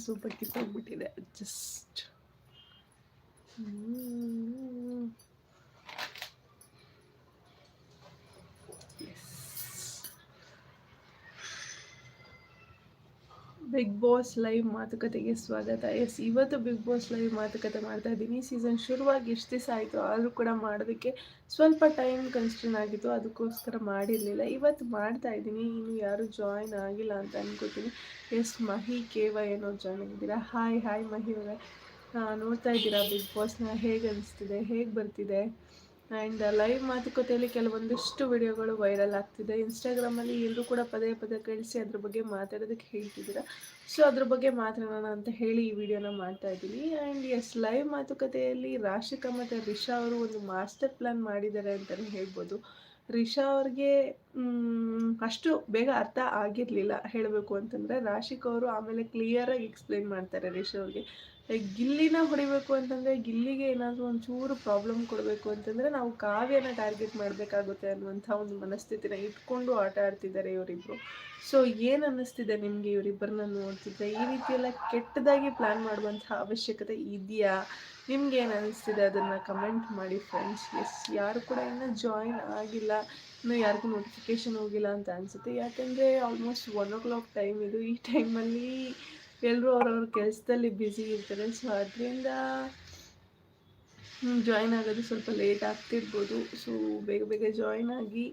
so like if I would do that just boss live ಮಾತುಕತೆಗೆ ಸ್ವಾಗತ. S ಇವತ್ತು big boss live ಮಾತುಕತೆ ಮಾಡ್ತಾ ಇದ್ದೀನಿ. ಸೀಸನ್ ಶುರುವಾಗಿ ಎಷ್ಟು ದಿವಸ ಆಯಿತು, ಆದರೂ ಕೂಡ ಮಾಡೋದಕ್ಕೆ ಸ್ವಲ್ಪ ಟೈಮ್ ಕನ್ಸ್ಟ್ರನ್ ಆಗಿತ್ತು. ಅದಕ್ಕೋಸ್ಕರ ಮಾಡಿರಲಿಲ್ಲ. ಇವತ್ತು ಮಾಡ್ತಾ ಇದ್ದೀನಿ. ಇನ್ನು ಯಾರು ಜಾಯಿನ್ ಆಗಿಲ್ಲ ಅಂತ ಅನ್ಕೋತೀನಿ. ಎಸ್ ಮಹಿ ಕೇವ ಏನೋ ಜಾಯ್ನ್ ಆಗಿದ್ದೀರಾ? ಹಾಯ್ ಹಾಯ್ ಮಹಿ ಅವರೇ. ನೋಡ್ತಾ ಇದ್ದೀರಾ ಬಿಗ್ ಬಾಸ್ನ ಹೇಗೆ ಅನಿಸ್ತಿದೆ? ಹೇಗೆ ಬರ್ತಿದೆ? ಆ್ಯಂಡ್ ಲೈವ್ ಮಾತುಕತೆಯಲ್ಲಿ ಕೆಲವೊಂದಿಷ್ಟು ವಿಡಿಯೋಗಳು ವೈರಲ್ ಆಗ್ತಿದೆ. ಇನ್ಸ್ಟಾಗ್ರಾಮಲ್ಲಿ ಎಲ್ಲರೂ ಕೂಡ ಪದೇ ಪದೇ ಕಳಿಸಿ ಅದ್ರ ಬಗ್ಗೆ ಮಾತಾಡೋದಕ್ಕೆ ಹೇಳ್ತಿದ್ದೀರಾ. ಸೊ ಅದ್ರ ಬಗ್ಗೆ ಮಾತಾಡೋಣ ಅಂತ ಹೇಳಿ ಈ ವಿಡಿಯೋನ ಮಾಡ್ತಾ ಇದ್ದೀನಿ. ಆ್ಯಂಡ್ ಎಸ್ ಲೈವ್ ಮಾತುಕತೆಯಲ್ಲಿ ರಾಶಿಕಾ ಮತ್ತು ರಿಷಾ ಅವರು ಒಂದು ಮಾಸ್ಟರ್ ಪ್ಲ್ಯಾನ್ ಮಾಡಿದ್ದಾರೆ ಅಂತಲೇ ಹೇಳ್ಬೋದು. ರಿಷಾ ಅವ್ರಿಗೆ ಅಷ್ಟು ಬೇಗ ಅರ್ಥ ಆಗಿರಲಿಲ್ಲ. ಹೇಳಬೇಕು ಅಂತಂದರೆ ರಾಶಿಕ್ ಅವರು ಆಮೇಲೆ ಕ್ಲಿಯರಾಗಿ ಎಕ್ಸ್ಪ್ಲೈನ್ ಮಾಡ್ತಾರೆ ರಿಷಾ ಅವ್ರಿಗೆ. ಗಿಲ್ಲಿನ ಹೊಡಿಬೇಕು ಅಂತಂದರೆ ಗಿಲ್ಲಿಗೆ ಏನಾದರೂ ಒಂಚೂರು ಪ್ರಾಬ್ಲಮ್ ಕೊಡಬೇಕು ಅಂತಂದರೆ ನಾವು ಕಾವ್ಯನ ಟಾರ್ಗೆಟ್ ಮಾಡಬೇಕಾಗುತ್ತೆ ಅನ್ನುವಂಥ ಒಂದು ಮನಸ್ಥಿತಿನ ಇಟ್ಕೊಂಡು ಆಟ ಆಡ್ತಿದ್ದಾರೆ ಇವರಿಬ್ಬರು ಸೊ ಏನು ಅನ್ನಿಸ್ತಿದೆ ನಿಮಗೆ ಇವರಿಬ್ಬರನ್ನ ನೋಡ್ತಿದ್ರೆ? ಈ ರೀತಿ ಎಲ್ಲ ಕೆಟ್ಟದಾಗಿ ಪ್ಲ್ಯಾನ್ ಮಾಡುವಂಥ ಅವಶ್ಯಕತೆ ಇದೆಯಾ? ನಿಮ್ಗೆ ಏನು ಅನ್ನಿಸ್ತಿದೆ? ಅದನ್ನು ಕಮೆಂಟ್ ಮಾಡಿ ಫ್ರೆಂಡ್ಸ್ ಎಸ್ ಯಾರು ಕೂಡ ಇನ್ನೂ ಜಾಯಿನ್ ಆಗಿಲ್ಲ. ಇನ್ನು ಯಾರಿಗೂ ನೋಟಿಫಿಕೇಶನ್ ಹೋಗಿಲ್ಲ ಅಂತ ಅನಿಸುತ್ತೆ. ಯಾಕೆಂದರೆ almost one o'clock time ಇದು. ಈ ಟೈಮಲ್ಲಿ ಎಲ್ಲರೂ ಅವ್ರವ್ರ ಕೆಲಸದಲ್ಲಿ ಬ್ಯುಸಿ ಇರ್ತಾರೆ ಸೊ ಅದರಿಂದ ಜಾಯ್ನ್ ಆಗೋದು ಸ್ವಲ್ಪ ಲೇಟ್ ಆಗ್ತಿರ್ಬೋದು ಸೊ ಬೇಗ ಬೇಗ ಜಾಯ್ನ್ ಆಗಿ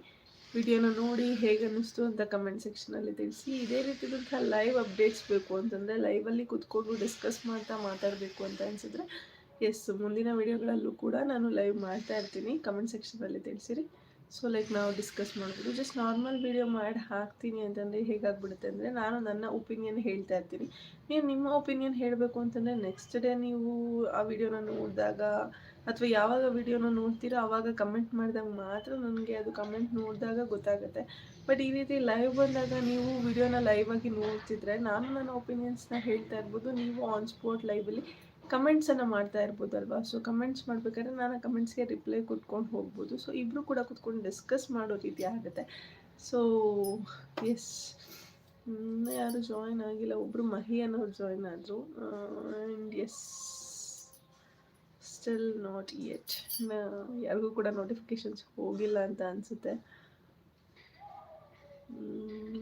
ವಿಡಿಯೋನ ನೋಡಿ ಹೇಗೆ ಅನ್ನಿಸ್ತು ಅಂತ ಕಮೆಂಟ್ ಸೆಕ್ಷನಲ್ಲಿ ತಿಳಿಸಿ ಇದೇ ರೀತಿದಂಥ ಲೈವ್ ಅಪ್ಡೇಟ್ಸ್ ಬೇಕು ಅಂತಂದರೆ ಲೈವಲ್ಲಿ ಕುತ್ಕೊಂಡು ಡಿಸ್ಕಸ್ ಮಾಡ್ತಾ ಮಾತಾಡಬೇಕು ಅಂತ ಅನಿಸಿದ್ರೆ ಎಸ್ ಮುಂದಿನ ವಿಡಿಯೋಗಳಲ್ಲೂ ಕೂಡ ನಾನು ಲೈವ್ ಮಾಡ್ತಾ ಇರ್ತೀನಿ ಕಮೆಂಟ್ ಸೆಕ್ಷನಲ್ಲಿ ತಿಳಿಸಿರಿ ಸೊ ಲೈಕ್ ನಾವು ಡಿಸ್ಕಸ್ ಮಾಡ್ಬೋದು. ಜಸ್ಟ್ ನಾರ್ಮಲ್ ವೀಡಿಯೋ ಮಾಡಿ ಹಾಕ್ತೀನಿ ಅಂತಂದರೆ ಹೇಗಾಗ್ಬಿಡುತ್ತೆ ಅಂದರೆ ನಾನು ನನ್ನ ಒಪಿನಿಯನ್ ಹೇಳ್ತಾ ಇರ್ತೀನಿ. ನೀವು ನಿಮ್ಮ ಒಪಿನಿಯನ್ ಹೇಳಬೇಕು ಅಂತಂದರೆ ನೆಕ್ಸ್ಟ್ ಡೇ ನೀವು ಆ ವಿಡಿಯೋನ ನೋಡಿದಾಗ ಅಥವಾ ಯಾವಾಗ ವಿಡಿಯೋನ ನೋಡ್ತೀರೋ ಆವಾಗ ಕಮೆಂಟ್ ಮಾಡಿದಾಗ ಮಾತ್ರ ನನಗೆ ಅದು ಕಮೆಂಟ್ ನೋಡಿದಾಗ ಗೊತ್ತಾಗುತ್ತೆ. ಬಟ್ ಈ ರೀತಿ ಲೈವ್ ಬಂದಾಗ ನೀವು ವಿಡಿಯೋನ ಲೈವ್ ಆಗಿ ನೋಡ್ತಿದ್ರೆ ನಾನು ನನ್ನ ಒಪಿನಿಯನ್ಸ್ನ ಹೇಳ್ತಾ ಇರ್ಬೋದು. ನೀವು ಆನ್ ಸ್ಪಾಟ್ ಲೈವಲ್ಲಿ ಕಮೆಂಟ್ಸನ್ನು ಮಾಡ್ತಾ ಇರ್ಬೋದಲ್ವಾ? ಸೊ ಕಮೆಂಟ್ಸ್ ಮಾಡಬೇಕಾದ್ರೆ ನಾನು ಆ ಕಮೆಂಟ್ಸ್ಗೆ ರಿಪ್ಲೈ ಕೊಟ್ಕೊಂಡು ಹೋಗ್ಬೋದು. ಸೊ ಇಬ್ಬರು ಕೂಡ ಕುತ್ಕೊಂಡು ಡಿಸ್ಕಸ್ ಮಾಡೋ ರೀತಿ ಆಗುತ್ತೆ. ಸೊ ಎಸ್ ಯಾರು ಜಾಯಿನ್ ಆಗಿಲ್ಲ? ಒಬ್ಬರು ಮಹಿ ಅನ್ನೋರು ಜಾಯಿನ್ ಆದರು and yes still not yet ಯಾರಿಗೂ ಕೂಡ ನೋಟಿಫಿಕೇಶನ್ಸ್ ಹೋಗಿಲ್ಲ ಅಂತ ಅನಿಸುತ್ತೆ.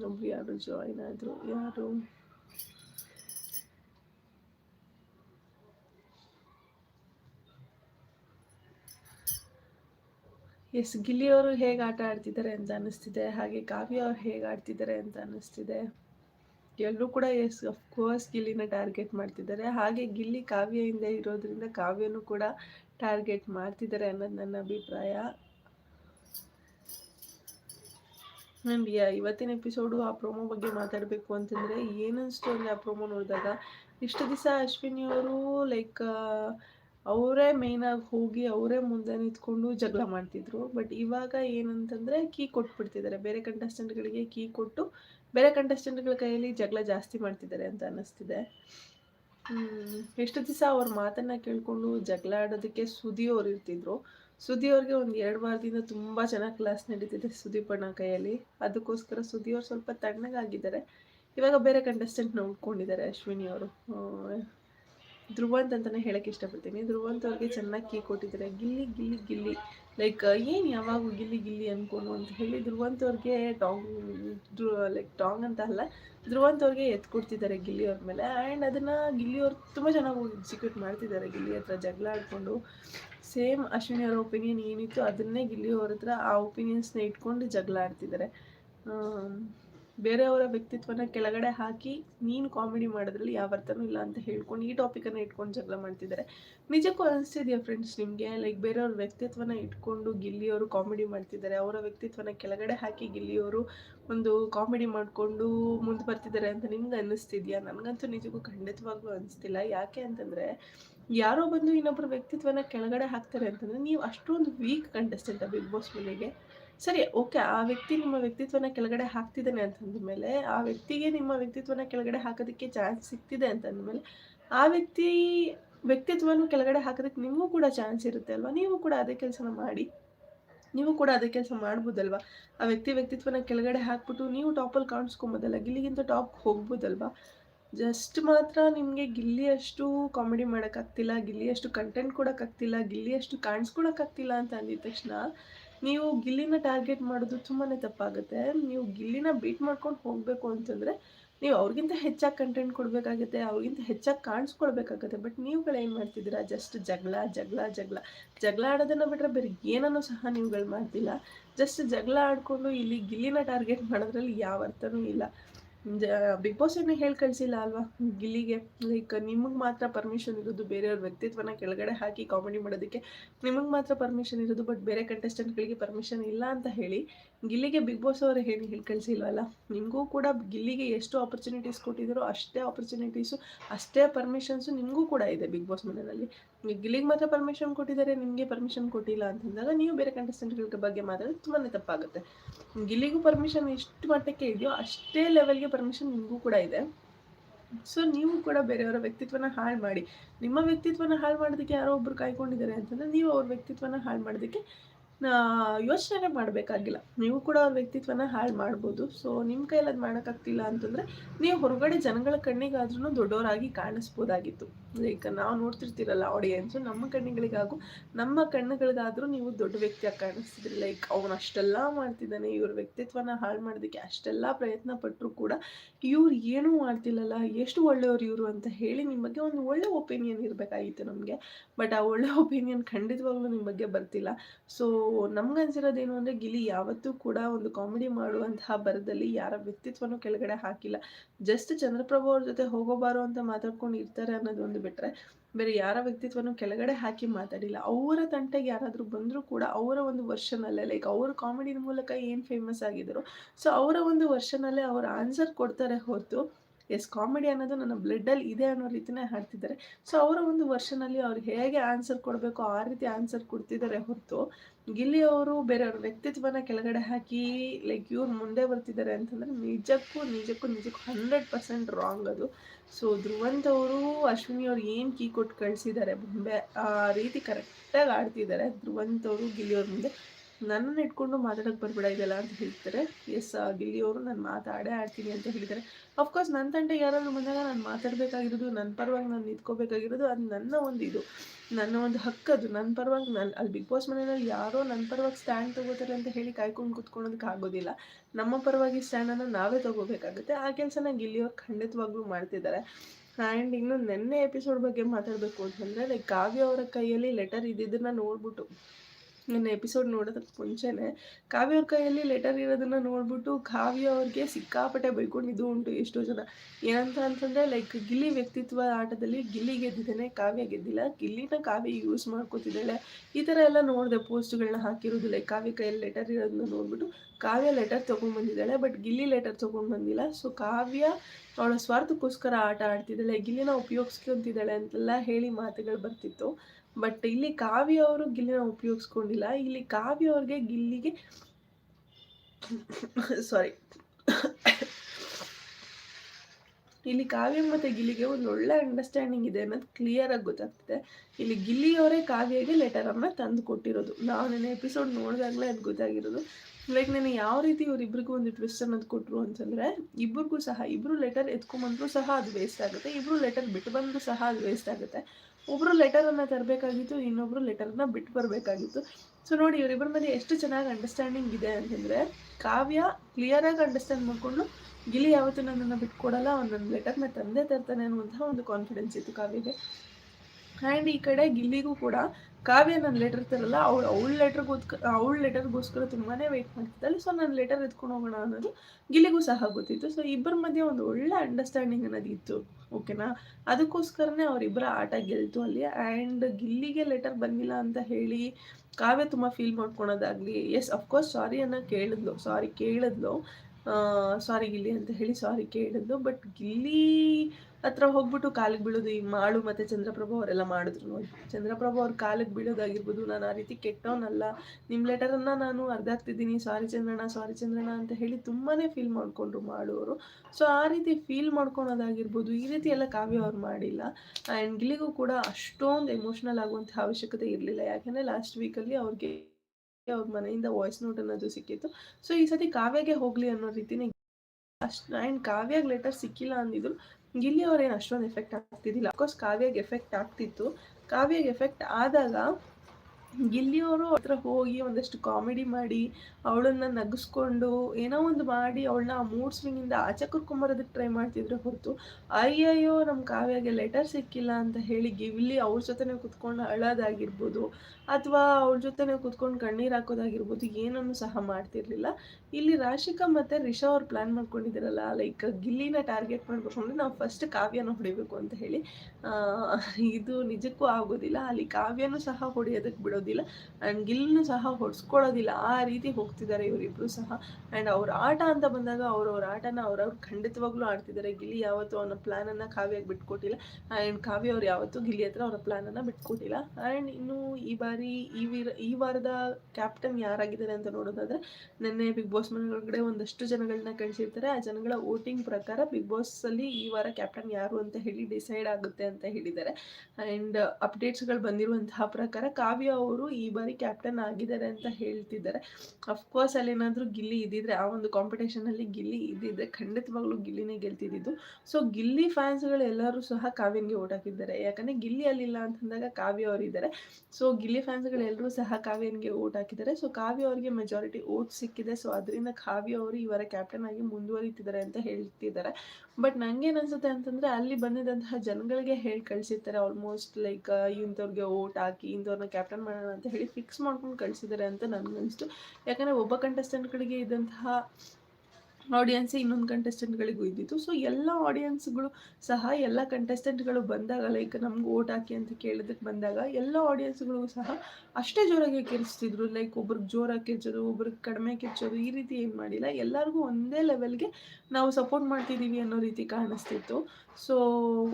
ಒಬ್ಬರು ಯಾರು ಜಾಯಿನ್ ಆದರು? ಯಾರು? ಎಸ್ ಗಿಲ್ಲಿಯವರು ಹೇಗೆ ಆಟ ಆಡ್ತಿದ್ದಾರೆ ಅಂತ ಅನ್ನಿಸ್ತಿದೆ, ಹಾಗೆ ಕಾವ್ಯ ಅವ್ರು ಹೇಗೆ ಆಡ್ತಿದ್ದಾರೆ ಅಂತ ಅನ್ನಿಸ್ತಿದೆ. ಎಲ್ಲರೂ ಕೂಡ ಎಸ್ ಅಫ್ಕೋರ್ಸ್ ಗಿಲ್ಲಿನ ಟಾರ್ಗೆಟ್ ಮಾಡ್ತಿದ್ದಾರೆ ಹಾಗೆ ಗಿಲ್ಲಿ ಕಾವ್ಯದಿಂದ ಇರೋದ್ರಿಂದ ಕಾವ್ಯನೂ ಕೂಡ ಟಾರ್ಗೆಟ್ ಮಾಡ್ತಿದ್ದಾರೆ ಅನ್ನೋದು ನನ್ನ ಅಭಿಪ್ರಾಯ. ಆ್ಯಂಡ್ ಇವತ್ತಿನ ಎಪಿಸೋಡು ಆ ಪ್ರೋಮೋ ಬಗ್ಗೆ ಮಾತಾಡಬೇಕು ಅಂತಂದರೆ ಏನನ್ನಿಸ್ತು ಅಂದರೆ ಆ ಪ್ರೋಮೋ ನೋಡಿದಾಗ, ಇಷ್ಟು ದಿವಸ ಅಶ್ವಿನಿಯವರು ಲೈಕ್ ಅವರೇ ಮೇಯ್ನಾಗಿ ಹೋಗಿ ಅವರೇ ಮುಂದೆ ನಿಂತ್ಕೊಂಡು ಜಗಳ ಮಾಡ್ತಿದ್ರು. ಬಟ್ ಇವಾಗ ಏನಂತಂದರೆ ಕೀ ಕೊಟ್ಬಿಡ್ತಿದ್ದಾರೆ. ಬೇರೆ ಕಂಟೆಸ್ಟೆಂಟ್ಗಳಿಗೆ ಕೀ ಕೊಟ್ಟು ಬೇರೆ ಕಂಟೆಸ್ಟೆಂಟ್ಗಳ ಕೈಯಲ್ಲಿ ಜಗಳ ಜಾಸ್ತಿ ಮಾಡ್ತಿದ್ದಾರೆ ಅಂತ ಅನ್ನಿಸ್ತಿದೆ. ಎಷ್ಟು ದಿವಸ ಅವ್ರ ಮಾತನ್ನು ಕೇಳಿಕೊಂಡು ಜಗಳ ಆಡೋದಕ್ಕೆ ಸುದೀ ಅವ್ರು ಇರ್ತಿದ್ರು. ಸುದೀ ಅವ್ರಿಗೆ ಒಂದು ಎರಡು ವಾರದಿಂದ ತುಂಬ ಚೆನ್ನಾಗಿ ಕ್ಲಾಸ್ ನಡೀತಿದೆ ಸುದೀಪಣ್ಣ ಕೈಯಲ್ಲಿ. ಅದಕ್ಕೋಸ್ಕರ ಸುದೀ ಅವ್ರು ಸ್ವಲ್ಪ ತಣ್ಣಗಾಗಿದ್ದಾರೆ. ಇವಾಗ ಬೇರೆ ಕಂಟೆಸ್ಟೆಂಟ್ನ ನೋಡ್ಕೊಂಡಿದ್ದಾರೆ ಅಶ್ವಿನಿ ಅವರು. ಧ್ರುವಂತ್ ಅಂತಲೇ ಹೇಳಕ್ಕೆ ಇಷ್ಟಪಡ್ತೀನಿ. ಧ್ರುವಂತ್ ಅವ್ರಿಗೆ ಚೆನ್ನಾಗಿ ಕೀ ಕೊಟ್ಟಿದ್ದಾರೆ. ಗಿಲ್ಲಿ ಗಿಲ್ಲಿ ಗಿಲ್ಲಿ. ಲೈಕ್ ಏನು ಯಾವಾಗೂ ಗಿಲ್ಲಿ ಗಿಲ್ಲಿ ಅನ್ಕೊಂಡು ಅಂತ ಹೇಳಿ ಧ್ರುವಂತ್ ಅವ್ರಿಗೆ ಟಾಂಗ್ ಲೈಕ್ ಟಾಂಗ್ ಅಂತ ಅಲ್ಲ, ಧ್ರುವಂತ್ ಅವ್ರಿಗೆ ಎತ್ತು ಕೊಡ್ತಿದ್ದಾರೆ ಗಿಲ್ಲಿ ಅವ್ರ ಮೇಲೆ. ಆ್ಯಂಡ್ ಅದನ್ನು ಗಿಲ್ಲಿ ಅವ್ರು ತುಂಬ ಚೆನ್ನಾಗಿ ಎಕ್ಸಿಕ್ಯೂಟ್ ಮಾಡ್ತಿದ್ದಾರೆ. ಗಿಲ್ಲಿ ಹತ್ರ ಜಗಳ ಆಡಿಕೊಂಡು. ಸೇಮ್ ಅಶ್ವಿನಿ ಅವರ ಒಪಿನಿಯನ್ ಏನಿತ್ತು ಅದನ್ನೇ ಗಿಲ್ಲಿ ಅವ್ರ ಹತ್ರ ಆ ಒಪಿನಿಯನ್ಸ್ನ ಇಟ್ಕೊಂಡು ಜಗಳ ಆಡ್ತಿದ್ದಾರೆ. ಬೇರೆಯವರ ವ್ಯಕ್ತಿತ್ವನ ಕೆಳಗಡೆ ಹಾಕಿ ನೀನು ಕಾಮಿಡಿ ಮಾಡೋದ್ರಲ್ಲಿ ಯಾವ ಅರ್ಥನೂ ಇಲ್ಲ ಅಂತ ಹೇಳ್ಕೊಂಡು ಈ ಟಾಪಿಕನ್ನು ಇಟ್ಕೊಂಡು ಜಗಳ ಮಾಡ್ತಿದ್ದಾರೆ. ನಿಜಕ್ಕೂ ಅನಿಸ್ತಿದೆಯಾ ಫ್ರೆಂಡ್ಸ್ ನಿಮಗೆ? ಲೈಕ್ ಬೇರೆಯವ್ರ ವ್ಯಕ್ತಿತ್ವನ ಇಟ್ಕೊಂಡು ಗಿಲ್ಲಿಯವರು ಕಾಮಿಡಿ ಮಾಡ್ತಿದ್ದಾರೆ. ಅವರ ವ್ಯಕ್ತಿತ್ವನ ಕೆಳಗಡೆ ಹಾಕಿ ಗಿಲ್ಲಿಯವರು ಒಂದು ಕಾಮಿಡಿ ಮಾಡಿಕೊಂಡು ಮುಂದೆ ಬರ್ತಿದ್ದಾರೆ ಅಂತ ನಿಮ್ಗೆ ಅನ್ನಿಸ್ತಿದ್ಯಾ ನನಗಂತೂ ನಿಜಕ್ಕೂ ಖಂಡಿತವಾಗ್ಲೂ ಅನಿಸ್ತಿಲ್ಲ. ಯಾಕೆ ಅಂತಂದರೆ ಯಾರೋ ಬಂದು ಇನ್ನೊಬ್ಬರ ವ್ಯಕ್ತಿತ್ವನ ಕೆಳಗಡೆ ಹಾಕ್ತಾರೆ ಅಂತಂದರೆ ನೀವು ಅಷ್ಟೊಂದು ವೀಕ್ ಕಂಟೆಸ್ಟೆಂಟ್ ಬಿಗ್ ಬಾಸ್ ಮನೆಗೆ. ಸರಿ, ಓಕೆ. ಆ ವ್ಯಕ್ತಿ ನಿಮ್ಮ ವ್ಯಕ್ತಿತ್ವನ ಕೆಳಗಡೆ ಹಾಕ್ತಿದ್ದಾನೆ ಅಂತಂದ ಮೇಲೆ, ಆ ವ್ಯಕ್ತಿಗೆ ನಿಮ್ಮ ವ್ಯಕ್ತಿತ್ವನ ಕೆಳಗಡೆ ಹಾಕೋದಕ್ಕೆ ಚಾನ್ಸ್ ಸಿಗ್ತಿದೆ ಅಂತಂದಮೇಲೆ ಆ ವ್ಯಕ್ತಿ ವ್ಯಕ್ತಿತ್ವನ ಕೆಳಗಡೆ ಹಾಕೋದಕ್ಕೆ ನಿಮಗೂ ಕೂಡ ಚಾನ್ಸ್ ಇರುತ್ತೆ ಅಲ್ವಾ? ನೀವು ಕೂಡ ಅದೇ ಕೆಲಸನ ಮಾಡಿ. ನೀವು ಕೂಡ ಅದೇ ಕೆಲಸ ಮಾಡ್ಬೋದಲ್ವಾ? ಆ ವ್ಯಕ್ತಿ ವ್ಯಕ್ತಿತ್ವನ ಕೆಳಗಡೆ ಹಾಕ್ಬಿಟ್ಟು ನೀವು ಟಾಪಲ್ಲಿ ಕಾಣಿಸ್ಕೊಬೋದಲ್ಲ ಗಿಲ್ಲಿಗಿಂತ ಟಾಪ್ ಹೋಗ್ಬೋದಲ್ವಾ? ಜಸ್ಟ್ ಮಾತ್ರ ನಿಮಗೆ ಗಿಲ್ಲಿಯಷ್ಟು ಕಾಮಿಡಿ ಮಾಡೋಕ್ಕಾಗ್ತಿಲ್ಲ ಗಿಲ್ಲಿಯಷ್ಟು ಕಂಟೆಂಟ್ ಕೊಡೋಕ್ಕಾಗ್ತಿಲ್ಲ ಗಿಲ್ಲಿಯಷ್ಟು ಕಾಣಿಸ್ಕೊಳಕ್ಕಾಗ್ತಿಲ್ಲ ಅಂತ ಅಂದಿದ ತಕ್ಷಣ ನೀವು ಗಿಲ್ಲಿನ ಟಾರ್ಗೆಟ್ ಮಾಡೋದು ತುಂಬಾ ತಪ್ಪಾಗುತ್ತೆ. ನೀವು ಗಿಲ್ಲಿನ ಬೀಟ್ ಮಾಡ್ಕೊಂಡು ಹೋಗಬೇಕು ಅಂತಂದರೆ ನೀವು ಅವ್ರಿಗಿಂತ ಹೆಚ್ಚಾಗಿ ಕಂಟೆಂಟ್ ಕೊಡಬೇಕಾಗುತ್ತೆ, ಅವ್ರಿಗಿಂತ ಹೆಚ್ಚಾಗಿ ಕಾಣಿಸ್ಕೊಳ್ಬೇಕಾಗುತ್ತೆ ಬಟ್ ನೀವುಗಳು ಏನು ಮಾಡ್ತಿದ್ದೀರಾ? ಜಸ್ಟ್ ಜಗಳ ಜಗಳ ಜಗಳ. ಜಗಳ ಆಡೋದನ್ನು ಬಿಟ್ಟರೆ ಬೇರೆ ಏನನ್ನೂ ಸಹ ನೀವುಗಳು ಮಾಡ್ತಿಲ್ಲ. ಜಸ್ಟ್ ಜಗಳ ಆಡಿಕೊಂಡು ಇಲ್ಲಿ ಗಿಲ್ಲಿನ ಟಾರ್ಗೆಟ್ ಮಾಡೋದ್ರಲ್ಲಿ ಯಾವ ಅರ್ಥನೂ ಇಲ್ಲ. ಬಿಗ್ ಬಾಸ್ ಏನೇ ಹೇಳಿ ಕಳಿಸಿಲ್ಲ ಅಲ್ವಾ? ಗಿಲ್ಲಿಗೆ. ಲೈಕ್ ನಿಮಗೆ ಮಾತ್ರ ಪರ್ಮಿಷನ್ ಇರೋದು ಬೇರೆಯವ್ರ ವ್ಯಕ್ತಿತ್ವನ ಕೆಳಗಡೆ ಹಾಕಿ ಕಾಮಿಡಿ ಮಾಡೋದಕ್ಕೆ. ನಿಮಗೆ ಮಾತ್ರ ಪರ್ಮಿಷನ್ ಇರೋದು ಬಟ್ ಬೇರೆ ಕಂಟೆಸ್ಟೆಂಟ್ಗಳಿಗೆ ಪರ್ಮಿಷನ್ ಇಲ್ಲ ಅಂತ ಹೇಳಿ ಗಿಲ್ಲಿಗೆ ಬಿಗ್ ಬಾಸ್ ಅವರು ಹೇಳಿ ಹೇಳಿ, ಕಳಿಸಿಲ್ವಲ್ಲ? ನಿಮಗೂ ಕೂಡ ಗಿಲ್ಲಿಗೆ ಎಷ್ಟು ಆಪರ್ಚುನಿಟೀಸ್ ಕೊಟ್ಟಿದ್ರು ಅಷ್ಟೇ ಆಪರ್ಚುನಿಟೀಸು ಅಷ್ಟೇ ಪರ್ಮಿಷನ್ಸು ನಿಮಗೂ ಕೂಡ ಇದೆ ಬಿಗ್ ಬಾಸ್ ಮನೆಯಲ್ಲಿ. ಗಿಲ್ಲಿಗೆ ಮಾತ್ರ ಪರ್ಮಿಷನ್ ಕೊಟ್ಟಿದ್ದಾರೆ, ನಿಮಗೆ ಪರ್ಮಿಷನ್ ಕೊಟ್ಟಿಲ್ಲ ಅಂತಂದಾಗ ನೀವು ಬೇರೆ ಕಂಟೆಸ್ಟೆಂಟ್ಗಳ ಬಗ್ಗೆ ಮಾತಾಡೋದು ತುಂಬಾ ತಪ್ಪಾಗುತ್ತೆ. ಗಿಲ್ಲಿಗೂ ಪರ್ಮಿಷನ್ ಎಷ್ಟು ಮಟ್ಟಕ್ಕೆ ಇದೆಯೋ ಅಷ್ಟೇ ಲೆವೆಲ್ಗೆ ಪರ್ಮಿಷನ್ ನಿಮಗೂ ಕೂಡ ಇದೆ. ಸೊ ನೀವು ಕೂಡ ಬೇರೆಯವರ ವ್ಯಕ್ತಿತ್ವನ ಹಾಳು ಮಾಡಿ. ನಿಮ್ಮ ವ್ಯಕ್ತಿತ್ವನ ಹಾಳು ಮಾಡೋದಕ್ಕೆ ಯಾರೋ ಒಬ್ರು ಕಾಯ್ಕೊಂಡಿದ್ದಾರೆ ಅಂತಂದ್ರೆ ನೀವು ಅವ್ರ ವ್ಯಕ್ತಿತ್ವನ ಹಾಳು ಮಾಡೋದಕ್ಕೆ ಯೋಚನೆ ಮಾಡಬೇಕಾಗಿಲ್ಲ. ನೀವು ಕೂಡ ಅವ್ರ ವ್ಯಕ್ತಿತ್ವನ ಹಾಳು ಮಾಡ್ಬೋದು. ಸೊ ನಿಮ್ಮ ಕೈಯಲ್ಲಿ ಅದು ಮಾಡೋಕ್ಕಾಗ್ತಿಲ್ಲ ಅಂತಂದರೆ, ನೀವು ಹೊರಗಡೆ ಜನಗಳ ಕಣ್ಣಿಗಾದ್ರೂ ದೊಡ್ಡವರಾಗಿ ಕಾಣಿಸ್ಬೋದಾಗಿತ್ತು. ಲೈಕ್, ನಾವು ನೋಡ್ತಿರ್ತೀರಲ್ಲ ಆಡಿಯನ್ಸು ನಮ್ಮ ಕಣ್ಣಿಗಳಿಗಾಗೂ, ನಮ್ಮ ಕಣ್ಣುಗಳಿಗಾದರೂ ನೀವು ದೊಡ್ಡ ವ್ಯಕ್ತಿಯಾಗಿ ಕಾಣಿಸ್ತಿದ್ರಿ. ಲೈಕ್, ಅವನು ಅಷ್ಟೆಲ್ಲ ಮಾಡ್ತಿದ್ದಾನೆ, ಇವ್ರ ವ್ಯಕ್ತಿತ್ವನ ಹಾಳು ಮಾಡೋದಕ್ಕೆ ಅಷ್ಟೆಲ್ಲ ಪ್ರಯತ್ನ ಪಟ್ಟರು ಕೂಡ ಇವ್ರು ಏನೂ ಮಾಡ್ತಿಲ್ಲಲ್ಲ, ಎಷ್ಟು ಒಳ್ಳೆಯವ್ರು ಇವರು ಅಂತ ಹೇಳಿ ನಿಮ್ಮ ಬಗ್ಗೆ ಒಂದು ಒಳ್ಳೆ ಒಪಿನಿಯನ್ ಇರಬೇಕಾಗಿತ್ತು ನಮಗೆ. ಬಟ್ ಆ ಒಳ್ಳೆ ಒಪಿನಿಯನ್ ಖಂಡಿತವಾಗ್ಲೂ ನಿಮ್ಮ ಬಗ್ಗೆ ಬರ್ತಿಲ್ಲ. ಸೊ ನಮ್ಗನ್ಸಿರೋದೇನು ಅಂದರೆ ಗಿಲಿ ಯಾವತ್ತೂ ಕೂಡ ಒಂದು ಕಾಮಿಡಿ ಮಾಡುವಂತಹ ಬರದಲ್ಲಿ ಯಾರ ವ್ಯಕ್ತಿತ್ವನೂ ಕೆಳಗಡೆ ಹಾಕಿಲ್ಲ. ಜಸ್ಟ್ ಚಂದ್ರಪ್ರಭು ಅವ್ರ ಜೊತೆ ಹೋಗೋಬಾರೋ ಅಂತ ಮಾತಾಡ್ಕೊಂಡು ಇರ್ತಾರೆ ಅನ್ನೋದು ಒಂದು ಬಿಟ್ಟರೆ ಬೇರೆ ಯಾರ ವ್ಯಕ್ತಿತ್ವನೂ ಕೆಳಗಡೆ ಹಾಕಿ ಮಾತಾಡಿಲ್ಲ. ಅವರ ತಂಟೆಗೆ ಯಾರಾದರೂ ಬಂದರೂ ಕೂಡ ಅವರ ಒಂದು ವರ್ಷನಲ್ಲೇ ಲೈಕ್ ಅವ್ರ ಕಾಮಿಡಿ ಮೂಲಕ ಏನು ಫೇಮಸ್ ಆಗಿದ್ರು ಸೊ ಅವರ ಒಂದು ವರ್ಷನಲ್ಲೇ ಅವ್ರ ಆನ್ಸರ್ ಕೊಡ್ತಾರೆ ಹೊರತು ಎಸ್ ಕಾಮಿಡಿ ಅನ್ನೋದು ನನ್ನ ಬ್ಲಡ್ಡಲ್ಲಿ ಇದೆ ಅನ್ನೋ ರೀತಿನೇ ಹಾಡ್ತಿದ್ದಾರೆ. ಸೊ ಅವರ ಒಂದು ವರ್ಷನಲ್ಲಿ ಅವ್ರು ಹೇಗೆ ಆನ್ಸರ್ ಕೊಡಬೇಕು, ಆ ರೀತಿ ಆನ್ಸರ್ ಕೊಡ್ತಿದ್ದಾರೆ ಹೊರತು ಗಿಲ್ಲಿ ಅವರು ಬೇರೆಯವ್ರ ವ್ಯಕ್ತಿತ್ವನ ಕೆಳಗಡೆ ಹಾಕಿ ಲೈಕ್ ಇವ್ರು ಮುಂದೆ ಬರ್ತಿದ್ದಾರೆ ಅಂತಂದರೆ ನಿಜಕ್ಕೂ ನಿಜಕ್ಕೂ ನಿಜಕ್ಕೂ ಹಂಡ್ರೆಡ್ ಪರ್ಸೆಂಟ್ ರಾಂಗ್ ಅದು. ಸೊ ಧ್ರುವಂತ್ ಅವರು, ಅಶ್ವಿನಿ ಅವ್ರು ಏನು ಕೀ ಕೊಟ್ಟು ಕಳಿಸಿದ್ದಾರೆ ಬೊಂಬೆ ಆ ರೀತಿ ಕರೆಕ್ಟಾಗಿ ಆಡ್ತಿದ್ದಾರೆ. ಧ್ರುವಂತ್ ಅವರು ಗಿಲ್ಲಿಯವ್ರ ಮುಂದೆ ನನ್ನನ್ನು ಇಟ್ಕೊಂಡು ಮಾತಾಡೋಕ್ಕೆ ಬರಬೇಡ ಇದೆಲ್ಲ ಅಂತ ಹೇಳ್ತಾರೆ. ಎಸ್ ಗಿಲ್ಲಿಯವರು ನಾನು ಮಾತಾಡೇ ಆಡ್ತೀನಿ ಅಂತ ಹೇಳಿದ್ದಾರೆ. ಅಫ್ಕೋರ್ಸ್ ನನ್ನ ತಂಡೆ ಯಾರಾದರೂ ಬಂದಾಗ ನಾನು ಮಾತಾಡಬೇಕಾಗಿರೋದು ನನ್ನ ಪರವಾಗಿ ನಾನು ನಿಂತ್ಕೋಬೇಕಾಗಿರೋದು ಅದು ನನ್ನ ಒಂದು ಇದು. ನನ್ನ ಒಂದು ಹಕ್ಕದು ನನ್ನ ಪರವಾಗಿ ನಾನು, ಅಲ್ಲಿ ಬಿಗ್ ಬಾಸ್ ಮನೆಯಲ್ಲಿ ಯಾರೋ ನನ್ನ ಪರವಾಗಿ ಸ್ಟ್ಯಾಂಡ್ ತೊಗೋತಾರೆ ಅಂತ ಹೇಳಿ ಕಾಯ್ಕೊಂಡು ಕುತ್ಕೊಳ್ಳೋದಕ್ಕೆ ಆಗೋದಿಲ್ಲ. ನಮ್ಮ ಪರವಾಗಿ ಸ್ಟ್ಯಾಂಡನ್ನು ನಾವೇ ತೊಗೋಬೇಕಾಗುತ್ತೆ. ಆ ಕೆಲಸನ ಗಿಲ್ಲಿಯವ್ರು ಖಂಡಿತವಾಗ್ಲೂ ಮಾಡ್ತಿದ್ದಾರೆ. ಆ್ಯಂಡ್ ಇನ್ನು ನೆನ್ನೆ ಎಪಿಸೋಡ್ ಬಗ್ಗೆ ಮಾತಾಡಬೇಕು ಅಂತಂದರೆ ಲೈಕ್ ಕಾವ್ಯ ಅವರ ಕೈಯಲ್ಲಿ ಲೆಟರ್ ಇದ್ದಿದ್ದನ್ನು ನೋಡ್ಬಿಟ್ಟು ನನ್ನ ಎಪಿಸೋಡ್ ನೋಡೋದಕ್ಕೆ ಮುಂಚೆನೆ ಕಾವ್ಯ ಅವ್ರ ಕೈಯಲ್ಲಿ ಲೆಟರ್ ಇರೋದನ್ನ ನೋಡ್ಬಿಟ್ಟು ಕಾವ್ಯ ಅವ್ರಿಗೆ ಸಿಕ್ಕಾಪಟ್ಟೆ ಬೈಕೊಂಡಿದ್ದು ಉಂಟು, ಎಷ್ಟೋ ಜನ. ಏನಂತ ಅಂತಂದರೆ ಲೈಕ್ ಗಿಲ್ಲಿ ವ್ಯಕ್ತಿತ್ವ ಆಟದಲ್ಲಿ ಗಿಲ್ಲಿ ಗೆದ್ದಿದ್ದಾನೆ, ಕಾವ್ಯ ಗೆದ್ದಿಲ್ಲ. ಗಿಲ್ಲಿನ ಕಾವ್ಯ ಯೂಸ್ ಮಾಡ್ಕೋತಿದ್ದಾಳೆ. ಈ ಥರ ಎಲ್ಲ ನೋಡಿದೆ ಪೋಸ್ಟ್ಗಳನ್ನ ಹಾಕಿರೋದು ಲೈಕ್ ಕಾವ್ಯ ಕೈಯಲ್ಲಿ ಲೆಟರ್ ಇರೋದನ್ನ ನೋಡ್ಬಿಟ್ಟು ಕಾವ್ಯ ಲೆಟರ್ ತೊಗೊಂಡ್ಬಂದಿದ್ದಾಳೆ ಬಟ್ ಗಿಲ್ಲಿ ಲೆಟರ್ ತೊಗೊಂಡು ಬಂದಿಲ್ಲ. ಸೊ ಕಾವ್ಯ ಅವಳ ಸ್ವಾರ್ಥಕ್ಕೋಸ್ಕರ ಆಟ ಆಡ್ತಿದ್ದಾಳೆ, ಗಿಲ್ಲಿನ ಉಪಯೋಗಿಸ್ಕೊಂತಿದ್ದಾಳೆ ಅಂತೆಲ್ಲ ಹೇಳಿ ಮಾತುಗಳು ಬರ್ತಿತ್ತು. ಬಟ್ ಇಲ್ಲಿ ಕಾವ್ಯ ಅವರು ಗಿಲ್ಲಿನ ಉಪಯೋಗಿಸ್ಕೊಂಡಿಲ್ಲ. ಇಲ್ಲಿ ಕಾವ್ಯ ಅವ್ರಿಗೆ ಗಿಲ್ಲಿಗೆ ಸಾರಿ ಇಲ್ಲಿ ಕಾವ್ಯ ಮತ್ತು ಗಿಲ್ಲಿಗೆ ಒಂದು ಒಳ್ಳೆ ಅಂಡರ್ಸ್ಟ್ಯಾಂಡಿಂಗ್ ಇದೆ ಅನ್ನೋದು ಕ್ಲಿಯರ್ ಆಗಿ ಗೊತ್ತಾಗ್ತಿದೆ. ಇಲ್ಲಿ ಗಿಲ್ಲಿಯವರೇ ಕಾವ್ಯಗೆ ಲೆಟರನ್ನು ತಂದು ಕೊಟ್ಟಿರೋದು. ನಾವು ನನ್ನ ಎಪಿಸೋಡ್ ನೋಡಿದಾಗಲೇ ಅದು ಗೊತ್ತಾಗಿರೋದು. ಲೈಕ್ ನಾನು ಯಾವ ರೀತಿ ಇವರಿಬ್ರಿಗೂ ಒಂದು ಟ್ವಿಸ್ಟ್ ಅನ್ನೋದು ಕೊಟ್ಟರು ಅಂತಂದರೆ ಇಬ್ಬರಿಗೂ ಸಹ ಇಬ್ಬರು ಲೆಟರ್ ಎತ್ಕೊಂಬಂದ್ರು ಸಹ ಅದು ವೇಸ್ಟ್ ಆಗುತ್ತೆ. ಇಬ್ಬರು ಲೆಟರ್ ಬಿಟ್ಟು ಬಂದರೂ ಸಹ ಅದು ವೇಸ್ಟ್ ಆಗುತ್ತೆ. ಒಬ್ಬರು ಲೆಟರನ್ನು ತರಬೇಕಾಗಿತ್ತು ಇನ್ನೊಬ್ಬರು ಲೆಟರನ್ನ ಬಿಟ್ಟು ಬರಬೇಕಾಗಿತ್ತು. ಸೊ ನೋಡಿ ಇವರಿಬ್ಬರ ಮಧ್ಯೆ ಎಷ್ಟು ಚೆನ್ನಾಗಿ ಅಂಡರ್ಸ್ಟ್ಯಾಂಡಿಂಗ್ ಇದೆ ಅಂತಂದರೆ, ಕಾವ್ಯ ಕ್ಲಿಯರಾಗಿ ಅಂಡರ್ಸ್ಟ್ಯಾಂಡ್ ಮಾಡಿಕೊಂಡು, ಗಿಲಿ ಯಾವತ್ತೂ ನನ್ನನ್ನು ಬಿಟ್ಕೊಡಲ್ಲ ಅವ್ನು ನನ್ನ ಲೆಟರ್ನ ತಂದೆ ತರ್ತಾನೆ ಅನ್ನುವಂತಹ ಒಂದು ಕಾನ್ಫಿಡೆನ್ಸ್ ಇತ್ತು ಕಾವ್ಯಗೆ. ಆ್ಯಂಡ್ ಈ ಕಡೆ ಗಿಲ್ಲಿಗೂ ಕೂಡ ಕಾವ್ಯ ನನ್ನ ಲೆಟರ್ ತರಲ್ಲ, ಅವಳು, ಅವಳ ಲೆಟರ್ಗೋಸ್ಕರ ಅವಳ ಲೆಟರ್ಗೋಸ್ಕರ ತುಂಬಾನೇ ವೆಯ್ಟ್ ಮಾಡ್ತಿದ್ದಲ್ಲ ಸೊ ನಾನು ಲೆಟರ್ ಎತ್ಕೊಂಡು ಹೋಗೋಣ ಅನ್ನೋದು ಗಿಲ್ಲಿಗೂ ಸಹ ಗೊತ್ತಿತ್ತು. ಸೊ ಇಬ್ಬರ ಮಧ್ಯೆ ಒಂದು ಒಳ್ಳೆ ಅಂಡರ್ಸ್ಟ್ಯಾಂಡಿಂಗ್ ಅನ್ನೋದು ಇತ್ತು ಓಕೆನಾ ಅದಕ್ಕೋಸ್ಕರನೇ ಅವರಿಬ್ಬರ ಆಟ ಗೆಲ್ತು ಅಲ್ಲಿ. ಆ್ಯಂಡ್ ಗಿಲ್ಲಿಗೆ ಲೆಟರ್ ಬಂದಿಲ್ಲ ಅಂತ ಹೇಳಿ ಕಾವ್ಯ ತುಂಬ ಫೀಲ್ ಮಾಡ್ಕೊಳೋದಾಗಲಿ ಎಸ್ ಅಫ್ಕೋರ್ಸ್ ಸಾರಿ ಅನ್ನೋ ಕೇಳಿದ್ಲು ಸಾರಿ ಕೇಳಿದ್ಲು. ಸಾರಿ ಗಿಲ್ಲಿ ಅಂತ ಹೇಳಿ ಸಾರಿ ಕೇಳಿದ್ಲು. ಬಟ್ ಗಿಲ್ಲಿ ಹತ್ರ ಹೋಗ್ಬಿಟ್ಟು ಕಾಲಿಗೆ ಬೀಳೋದು ಈ ಮಾಳು ಮತ್ತು ಚಂದ್ರಪ್ರಭು ಅವರೆಲ್ಲ ಮಾಡಿದ್ರು ನೋಡಿ. ಚಂದ್ರಪ್ರಭು ಅವ್ರ ಕಾಲಿಗೆ ಬೀಳೋದಾಗಿರ್ಬೋದು ನಾನು ಆ ರೀತಿ ಕೆಟ್ಟವನಲ್ಲ. ನಿಮ್ಮ ಲೆಟರನ್ನು ನಾನು ಅರ್ಧ ಆಗ್ತಿದ್ದೀನಿ ಸಾರಿ ಚಂದ್ರಣ್ಣ ಸಾರಿ ಚಂದ್ರಣ್ಣ ಅಂತ ಹೇಳಿ ತುಂಬಾ ಫೀಲ್ ಮಾಡಿಕೊಂಡ್ರು ಮಾಡುವರು ಸೊ ಆ ರೀತಿ ಫೀಲ್ ಮಾಡ್ಕೊಳೋದಾಗಿರ್ಬೋದು ಈ ರೀತಿ ಎಲ್ಲ ಕಾವ್ಯ ಅವ್ರು ಮಾಡಿಲ್ಲ. ಆ್ಯಂಡ್ ಗಿಲಿಗೂ ಕೂಡ ಅಷ್ಟೊಂದು ಎಮೋಷ್ನಲ್ ಆಗುವಂಥ ಅವಶ್ಯಕತೆ ಇರಲಿಲ್ಲ. ಯಾಕೆಂದರೆ ಲಾಸ್ಟ್ ವೀಕಲ್ಲಿ ಅವ್ರಿಗೆ ಅವ್ರ ಮನೆಯಿಂದ ವಾಯ್ಸ್ ನೋಟ್ ಅನ್ನೋದು ಸಿಕ್ಕಿತ್ತು. ಸೊ ಈ ಸತಿ ಕಾವ್ಯಗೆ ಹೋಗ್ಲಿ ಅನ್ನೋ ರೀತಿನೇ ಅಷ್ಟು ಆ್ಯಂಡ್ ಕಾವ್ಯಾಗ ಲೆಟರ್ ಸಿಕ್ಕಿಲ್ಲ ಅಂದಿದ್ರು. ಗಿಲ್ಲಿ ಅವ್ರೇನು ಅಷ್ಟೊಂದು ಎಫೆಕ್ಟ್ ಆಗ್ತಿದ್ದಿಲ್ಲ. ಅಫ್ಕೋರ್ಸ್ ಕಾವ್ಯಾಗ ಎಫೆಕ್ಟ್ ಆಗ್ತಿತ್ತು. ಕಾವ್ಯಾಗ ಎಫೆಕ್ಟ್ ಆದಾಗ ಗಿಲ್ಲಿಯವರು ಹತ್ರ ಹೋಗಿ ಒಂದಷ್ಟು ಕಾಮಿಡಿ ಮಾಡಿ ಅವಳನ್ನ ನಗಿಸ್ಕೊಂಡು ಏನೋ ಒಂದು ಮಾಡಿ ಅವಳನ್ನ ಆ ಮೂಡ್ ಸ್ವಿಂಗಿಂದ ಆಚೆ ಕರ್ಕೊಂಬರೋದಕ್ಕೆ ಟ್ರೈ ಮಾಡ್ತಿದ್ರೆ ಹೊರತು, ಅಯ್ಯಯ್ಯೋ ನಮ್ಮ ಕಾವ್ಯಾಗೆ ಲೆಟರ್ ಸಿಕ್ಕಿಲ್ಲ ಅಂತ ಹೇಳಿ ಗಿಲ್ಲಿ ಅವ್ರ ಜೊತೆನೆ ಕುತ್ಕೊಂಡು ಅಳೋದಾಗಿರ್ಬೋದು ಅಥವಾ ಅವ್ರ ಜೊತೆನೆ ಕುತ್ಕೊಂಡು ಕಣ್ಣೀರು ಹಾಕೋದಾಗಿರ್ಬೋದು, ಏನನ್ನು ಸಹ ಮಾಡ್ತಿರ್ಲಿಲ್ಲ. ಇಲ್ಲಿ ರಾಶಿಕಾ ಮತ್ತು ರಿಷಾ ಅವ್ರು ಪ್ಲ್ಯಾನ್ ಮಾಡ್ಕೊಂಡಿದ್ದಾರಲ್ಲ ಲೈಕ್ ಗಿಲ್ಲಿನ ಟಾರ್ಗೆಟ್ ಅಂದರೆ ನಾವು ಫಸ್ಟ್ ಕಾವ್ಯನ ಹೊಡಿಬೇಕು ಅಂತ ಹೇಳಿ. ಇದು ನಿಜಕ್ಕೂ ಆಗೋದಿಲ್ಲ. ಅಲ್ಲಿ ಕಾವ್ಯನೂ ಸಹ ಹೊಡೆಯೋದಕ್ಕೆ ಬಿಡೋದಿಲ್ಲ ಆ್ಯಂಡ್ ಗಿಲ್ನು ಸಹ ಹೊಡ್ಸ್ಕೊಳ್ಳೋದಿಲ್ಲ. ಆ ರೀತಿ ಹೋಗ್ತಿದ್ದಾರೆ ಇವರಿಬ್ಬರು ಸಹ. ಆ್ಯಂಡ್ ಅವ್ರ ಆಟ ಅಂತ ಬಂದಾಗ ಅವ್ರವ್ರ ಆಟನ ಅವ್ರವ್ರು ಖಂಡಿತವಾಗ್ಲೂ ಆಡ್ತಿದ್ದಾರೆ. ಗಿಲ್ಲಿ ಯಾವತ್ತೂ ಅವನ ಪ್ಲ್ಯಾನನ್ನು ಕಾವ್ಯಾಗಿ ಬಿಟ್ಕೊಟ್ಟಿಲ್ಲ. ಆ್ಯಂಡ್ ಕಾವ್ಯ ಅವ್ರು ಯಾವತ್ತೂ ಗಿಲ್ಲಿ ಹತ್ರ ಅವರ ಪ್ಲ್ಯಾನನ್ನು ಬಿಟ್ಕೊಟ್ಟಿಲ್ಲ. ಆ್ಯಂಡ್ ಇನ್ನು ಈ ಬಾರಿ ಈ ವೀರ, ಈ ವಾರದ ಕ್ಯಾಪ್ಟನ್ ಯಾರಾಗಿದ್ದಾರೆ ಅಂತ ನೋಡೋದಾದ್ರೆ, ನೆನ್ನೆ ಬಿಗ್ ಬಾಸ್ ಮನೆಯೊಳಗಡೆ ಒಂದಷ್ಟು ಜನಗಳನ್ನ ಕಳಿಸಿರ್ತಾರೆ. ಆ ಜನಗಳ ವೋಟಿಂಗ್ ಪ್ರಕಾರ ಬಿಗ್ ಬಾಸ್ ಅಲ್ಲಿ ಈ ವಾರ ಕ್ಯಾಪ್ಟನ್ ಯಾರು ಅಂತ ಹೇಳಿ ಡಿಸೈಡ್ ಆಗುತ್ತೆ ಅಂತ ಹೇಳಿದ್ದಾರೆ. ಆ್ಯಂಡ್ ಅಪ್ಡೇಟ್ಸ್ಗಳು ಬಂದಿರುವಂತಹ ಪ್ರಕಾರ ಕಾವ್ಯ ಅವರು ಈ ಬಾರಿ ಕ್ಯಾಪ್ಟನ್ ಆಗಿದ್ದಾರೆ ಅಂತ ಹೇಳ್ತಿದ್ದಾರೆ. ಅಫ್ಕೋರ್ಸ್ ಅಲ್ಲಿ ಏನಾದರೂ ಗಿಲ್ಲಿ ಇದ್ದಿದ್ರೆ, ಆ ಒಂದು ಕಾಂಪಿಟೇಷನಲ್ಲಿ ಗಿಲ್ಲಿ ಇದ್ದಿದ್ರೆ ಖಂಡಿತವಾಗ್ಲೂ ಗಿಲ್ಲಿನೇ ಗೆಲ್ತಿದ್ದು ಸೊ ಗಿಲ್ಲಿ ಫ್ಯಾನ್ಸ್ಗಳು ಎಲ್ಲರೂ ಸಹ ಕಾವ್ಯನ್ಗೆ ಓಟ್ ಹಾಕಿದ್ದಾರೆ. ಯಾಕಂದ್ರೆ ಗಿಲ್ಲಿ ಅಲ್ಲಿಲ್ಲ ಅಂತಂದಾಗ ಕಾವ್ಯ ಅವರಿದ್ದಾರೆ ಸೊ ಗಿಲ್ಲಿ ಫ್ಯಾನ್ಸ್ಗಳೆಲ್ಲರೂ ಸಹ ಕಾವ್ಯನ್ಗೆ ಓಟ್ ಹಾಕಿದ್ದಾರೆ. ಸೊ ಕಾವ್ಯ ಅವರಿಗೆ ಮೆಜಾರಿಟಿ ಓಟ್ ಸಿಕ್ಕಿದೆ. ಸೊ ಅದರಿಂದ ಕಾವ್ಯ ಅವರು ಇವರ ಕ್ಯಾಪ್ಟನ್ ಆಗಿ ಮುಂದುವರಿತಿದ್ದಾರೆ ಅಂತ ಹೇಳ್ತಿದ್ದಾರೆ. ಬಟ್ ನಂಗೇನು ಅನ್ಸುತ್ತೆ ಅಂತಂದ್ರೆ ಅಲ್ಲಿ ಬಂದಿದ್ದಂತಹ ಜನಗಳಿಗೆ ಹೇಳಿ ಕಳಿಸಿರ್ತಾರೆ. ಆಲ್ಮೋಸ್ಟ್ ಲೈಕ್ ಇಂಥವ್ರಿಗೆ ಓಟ್ ಹಾಕಿ, ಇಂಥವ್ರನ್ನ ಕ್ಯಾಪ್ಟನ್ ಮಾಡೋಣ ಅಂತ ಹೇಳಿ ಫಿಕ್ಸ್ ಮಾಡ್ಕೊಂಡು ಕಳಿಸಿದ್ದಾರೆ ಅಂತ ನನಗನ್ನಿಸ್ತು. ಯಾಕಂದರೆ ಒಬ್ಬ ಕಂಟೆಸ್ಟೆಂಟ್ಗಳಿಗೆ ಇದ್ದಂತಹ ಆಡಿಯನ್ಸ್ ಇನ್ನೊಂದು ಕಂಟೆಸ್ಟೆಂಟ್ಗಳಿಗೂ ಇದ್ದಿತ್ತು ಸೊ ಎಲ್ಲ ಆಡಿಯನ್ಸ್ಗಳು ಸಹ ಎಲ್ಲ ಕಂಟೆಸ್ಟೆಂಟ್ಗಳು ಬಂದಾಗ ಲೈಕ್ ನಮ್ಗೆ ಓಟ್ ಹಾಕಿ ಅಂತ ಕೇಳಿದಕ್ಕೆ ಬಂದಾಗ, ಎಲ್ಲ ಆಡಿಯನ್ಸ್ಗಳು ಸಹ ಅಷ್ಟೇ ಜೋರಾಗಿ ಕಿರ್ಚ್ತಿದ್ರು ಲೈಕ್ ಒಬ್ರಿಗೆ ಜೋರಾಗಿ ಕಿರ್ಚೋದು ಒಬ್ರಿಗೆ ಕಡಿಮೆ ಕಿರ್ಚೋದು ಈ ರೀತಿ ಏನು ಮಾಡಿಲ್ಲ. ಎಲ್ಲರಿಗೂ ಒಂದೇ ಲೆವೆಲ್ಗೆ ನಾವು ಸಪೋರ್ಟ್ ಮಾಡ್ತಿದ್ದೀವಿ ಅನ್ನೋ ರೀತಿ ಕಾಣಿಸ್ತಿತ್ತು. ಸೊ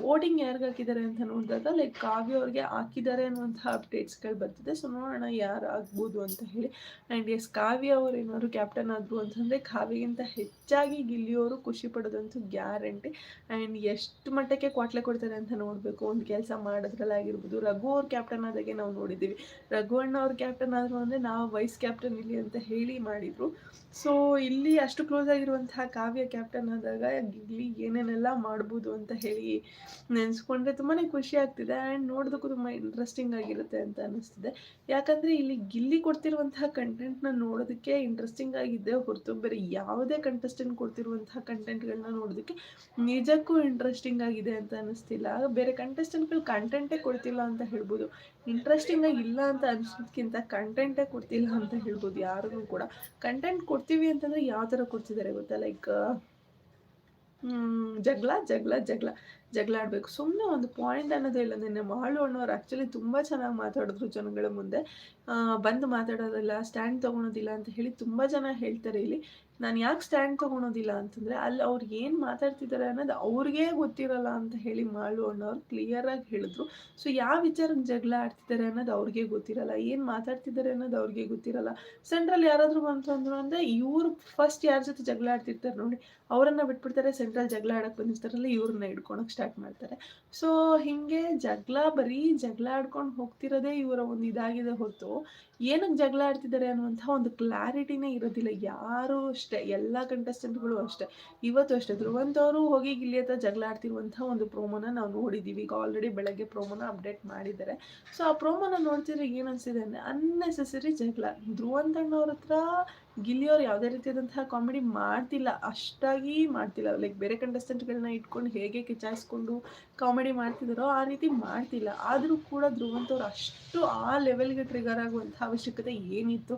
ವೋಟಿಂಗ್ ಯಾರಿಗೆ ಹಾಕಿದ್ದಾರೆ ಅಂತ ನೋಡಿದಾಗ ಲೈಕ್ ಕಾವ್ಯ ಅವ್ರಿಗೆ ಹಾಕಿದ್ದಾರೆ ಅನ್ನುವಂಥ ಅಪ್ಡೇಟ್ಸ್ಗಳು ಬರ್ತಿದೆ. ಸೊ ನೋಡೋಣ ಯಾರು ಆಗ್ಬೋದು ಅಂತ ಹೇಳಿ. ಆ್ಯಂಡ್ ಎಸ್ ಕಾವ್ಯ ಅವ್ರು ಏನಾದ್ರು ಕ್ಯಾಪ್ಟನ್ ಆದ್ರು ಅಂತಂದರೆ, ಕಾವ್ಯಗಿಂತ ಹೆಚ್ಚಾಗಿ ಗಿಲ್ಲಿಯವರು ಖುಷಿ ಪಡೋದಂತೂ ಗ್ಯಾರಂಟಿ. ಆ್ಯಂಡ್ ಎಷ್ಟು ಮಟ್ಟಕ್ಕೆ ಕ್ವಾಟ್ಲೆ ಕೊಡ್ತಾರೆ ಅಂತ ನೋಡಬೇಕು. ಒಂದು ಕೆಲಸ ಮಾಡೋದ್ರಲ್ಲಾಗಿರ್ಬೋದು. ರಘು ಅವ್ರ ಕ್ಯಾಪ್ಟನ್ ಆದಾಗೆ ನಾವು ನೋಡಿದ್ದೀವಿ. ರಘು ಅಣ್ಣ ಅವ್ರ ಕ್ಯಾಪ್ಟನ್ ಆದರು ಅಂದರೆ ನಾವು ವೈಸ್ ಕ್ಯಾಪ್ಟನ್ ಇಲ್ಲಿ ಅಂತ ಹೇಳಿ ಮಾಡಿದರು. ಸೊ, ಇಲ್ಲಿ ಅಷ್ಟು ಕ್ಲೋಸ್ ಆಗಿರುವಂತಹ ಕಾವ್ಯ ಕ್ಯಾಪ್ಟನ್ ಆದಾಗ ಗಿಲ್ಲಿ ಏನೇನೆಲ್ಲ ಮಾಡ್ಬೋದು ಅಂತ ಹೇಳಿ ನೆನೆಸ್ಕೊಂಡ್ರೆ ತುಂಬಾ ಖುಷಿ ಆಗ್ತಿದೆ. ಆ್ಯಂಡ್ ನೋಡೋದಕ್ಕೂ ತುಂಬ ಇಂಟ್ರೆಸ್ಟಿಂಗ್ ಆಗಿರುತ್ತೆ ಅಂತ ಅನ್ನಿಸ್ತಿದೆ ಯಾಕಂದರೆ ಇಲ್ಲಿ ಗಿಲ್ಲಿ ಕೊಡ್ತಿರುವಂತಹ ಕಂಟೆಂಟ್ನ ನೋಡೋದಕ್ಕೆ ಇಂಟ್ರೆಸ್ಟಿಂಗ್ ಆಗಿದೆ ಹೊರತು ಬೇರೆ ಯಾವುದೇ ಕಂಟೆಸ್ಟೆಂಟ್ ಕೊಡ್ತಿರುವಂತಹ ಕಂಟೆಂಟ್ಗಳನ್ನ ನೋಡೋದಕ್ಕೆ ನಿಜಕ್ಕೂ ಇಂಟ್ರೆಸ್ಟಿಂಗ್ ಆಗಿದೆ ಅಂತ ಅನ್ನಿಸ್ತಿಲ್ಲ. ಬೇರೆ ಕಂಟೆಸ್ಟೆಂಟ್ಗಳು ಕಂಟೆಂಟೇ ಕೊಡ್ತಿಲ್ಲ ಅಂತ ಹೇಳ್ಬೋದು. ಇಂಟ್ರೆಸ್ಟಿಂಗ್ ಆಗಿ ಇಲ್ಲ ಅಂತ ಅನ್ಸೋದಕ್ಕಿಂತ ಕಂಟೆಂಟೇ ಕೊಡ್ತಿಲ್ಲ ಅಂತ ಹೇಳ್ಬೋದು ಯಾರಿಗೂ ಕೂಡ. ಕಂಟೆಂಟ್ ಕೊಡ್ತೀವಿ ಅಂತಂದರೆ ಯಾವ ಥರ ಕೊಡ್ತಿದ್ದಾರೆ ಗೊತ್ತಾ? ಲೈಕ್ ಜಗಳ ಜಗಳ ಜಗಳ ಜಗಳ ಆಡಬೇಕು. ಸುಮ್ಮನೆ ಒಂದು ಪಾಯಿಂಟ್ ಅನ್ನೋದೇ ಇಲ್ಲ. ನಿನ್ನೆ ಮಾಳು ಅಣ್ಣವ್ರು ಆ್ಯಕ್ಚುಲಿ ತುಂಬ ಚೆನ್ನಾಗಿ ಮಾತಾಡಿದ್ರು ಜನಗಳ ಮುಂದೆ. ಬಂದು ಮಾತಾಡೋದಿಲ್ಲ ಸ್ಟ್ಯಾಂಡ್ ತೊಗೊಳೋದಿಲ್ಲ ಅಂತ ಹೇಳಿ ತುಂಬ ಜನ ಹೇಳ್ತಾರೆ ಇಲ್ಲಿ. ನಾನು ಯಾಕೆ ಸ್ಟ್ಯಾಂಡ್ ತೊಗೊಳೋದಿಲ್ಲ ಅಂತಂದರೆ ಅಲ್ಲಿ ಅವ್ರು ಏನು ಮಾತಾಡ್ತಿದ್ದಾರೆ ಅನ್ನೋದು ಅವ್ರಿಗೇ ಗೊತ್ತಿರಲ್ಲ ಅಂತ ಹೇಳಿ ಮಾಳು ಅಣ್ಣವ್ರು ಕ್ಲಿಯರಾಗಿ ಹೇಳಿದ್ರು. ಸೊ ಯಾವ ವಿಚಾರಕ್ಕೆ ಜಗಳ ಆಡ್ತಿದ್ದಾರೆ ಅನ್ನೋದು ಅವ್ರಿಗೆ ಗೊತ್ತಿರಲ್ಲ, ಏನು ಮಾತಾಡ್ತಿದ್ದಾರೆ ಅನ್ನೋದು ಅವ್ರಿಗೆ ಗೊತ್ತಿರಲ್ಲ. ಸೆಂಟ್ರಲ್ ಯಾರಾದರೂ ಬಂತು ಅಂದ್ರು ಅಂದರೆ ಇವರು ಫಸ್ಟ್ ಯಾರ ಜೊತೆ ಜಗಳ ಆಡ್ತಿರ್ತಾರೆ ನೋಡಿ, ಅವರನ್ನು ಬಿಟ್ಬಿಡ್ತಾರೆ ಸೆಂಟ್ರಲ್ ಜಗಳ ಆಡಕ್ಕೆ ಬಂದಿರ್ತಾರಲ್ಲ ಇವ್ರನ್ನ ಹಿಡ್ಕೊಳಕ್ಕೆ ಸ್ಟಾರ್ಟ್ ಮಾಡ್ತಾರೆ. ಸೊ ಹೀಗೆ ಜಗಳ ಬರೀ ಜಗಳ ಆಡ್ಕೊಂಡು ಹೋಗ್ತಿರೋದೇ ಇವರ ಒಂದು ಇದಾಗಿದೆ ಹೊತ್ತು. ಏನಕ್ಕೆ ಜಗಳ ಆಡ್ತಿದ್ದಾರೆ ಅನ್ನುವಂಥ ಒಂದು ಕ್ಲಾರಿಟಿನೇ ಇರೋದಿಲ್ಲ. ಯಾರೂ ಅಷ್ಟೇ, ಎಲ್ಲ ಕಂಟೆಸ್ಟೆಂಟ್ಗಳು ಅಷ್ಟೇ. ಇವತ್ತು ಅಷ್ಟೇ ಧ್ರುವಂತವರು ಹೋಗಿ ಗಿಲ್ಲಿ ಹತ್ರ ಜಗಳ ಆಡ್ತಿರುವಂಥ ಒಂದು ಪ್ರೋಮೋನ ನಾವು ನೋಡಿದ್ದೀವಿ ಈಗ ಆಲ್ರೆಡಿ ಬೆಳಗ್ಗೆ ಪ್ರೋಮೋನ ಅಪ್ಡೇಟ್ ಮಾಡಿದ್ದಾರೆ. ಸೊ ಆ ಪ್ರೋಮೋನ ನೋಡ್ತಿದ್ರೆ ಏನು ಅನಿಸಿದೆ ಅಂದರೆ ಅನ್ನೆಸೆಸರಿ ಜಗಳ. ಧ್ರುವಂತಣ್ಣವ್ರ ಹತ್ರ ಗಿಲ್ಲಿಯವ್ರು ಯಾವುದೇ ರೀತಿಯಾದಂತಹ ಕಾಮಿಡಿ ಮಾಡ್ತಿಲ್ಲ. ಅಷ್ಟಾಗಿ ಮಾಡ್ತಿಲ್ಲ. ಲೈಕ್ ಬೇರೆ ಕಂಟೆಸ್ಟೆಂಟ್ಗಳನ್ನ ಇಟ್ಕೊಂಡು ಹೇಗೆ ಕಿಚಾಯಿಸ್ಕೊಂಡು ಕಾಮಿಡಿ ಮಾಡ್ತಿದ್ದಾರೋ ಆ ರೀತಿ ಮಾಡ್ತಿಲ್ಲ. ಆದರೂ ಕೂಡ ಧ್ರುವಂತವ್ರು ಅಷ್ಟು ಆ ಲೆವೆಲ್ಗೆ ಟ್ರಿಗರ್ ಆಗುವಂಥ ಅವಶ್ಯಕತೆ ಏನಿತ್ತು?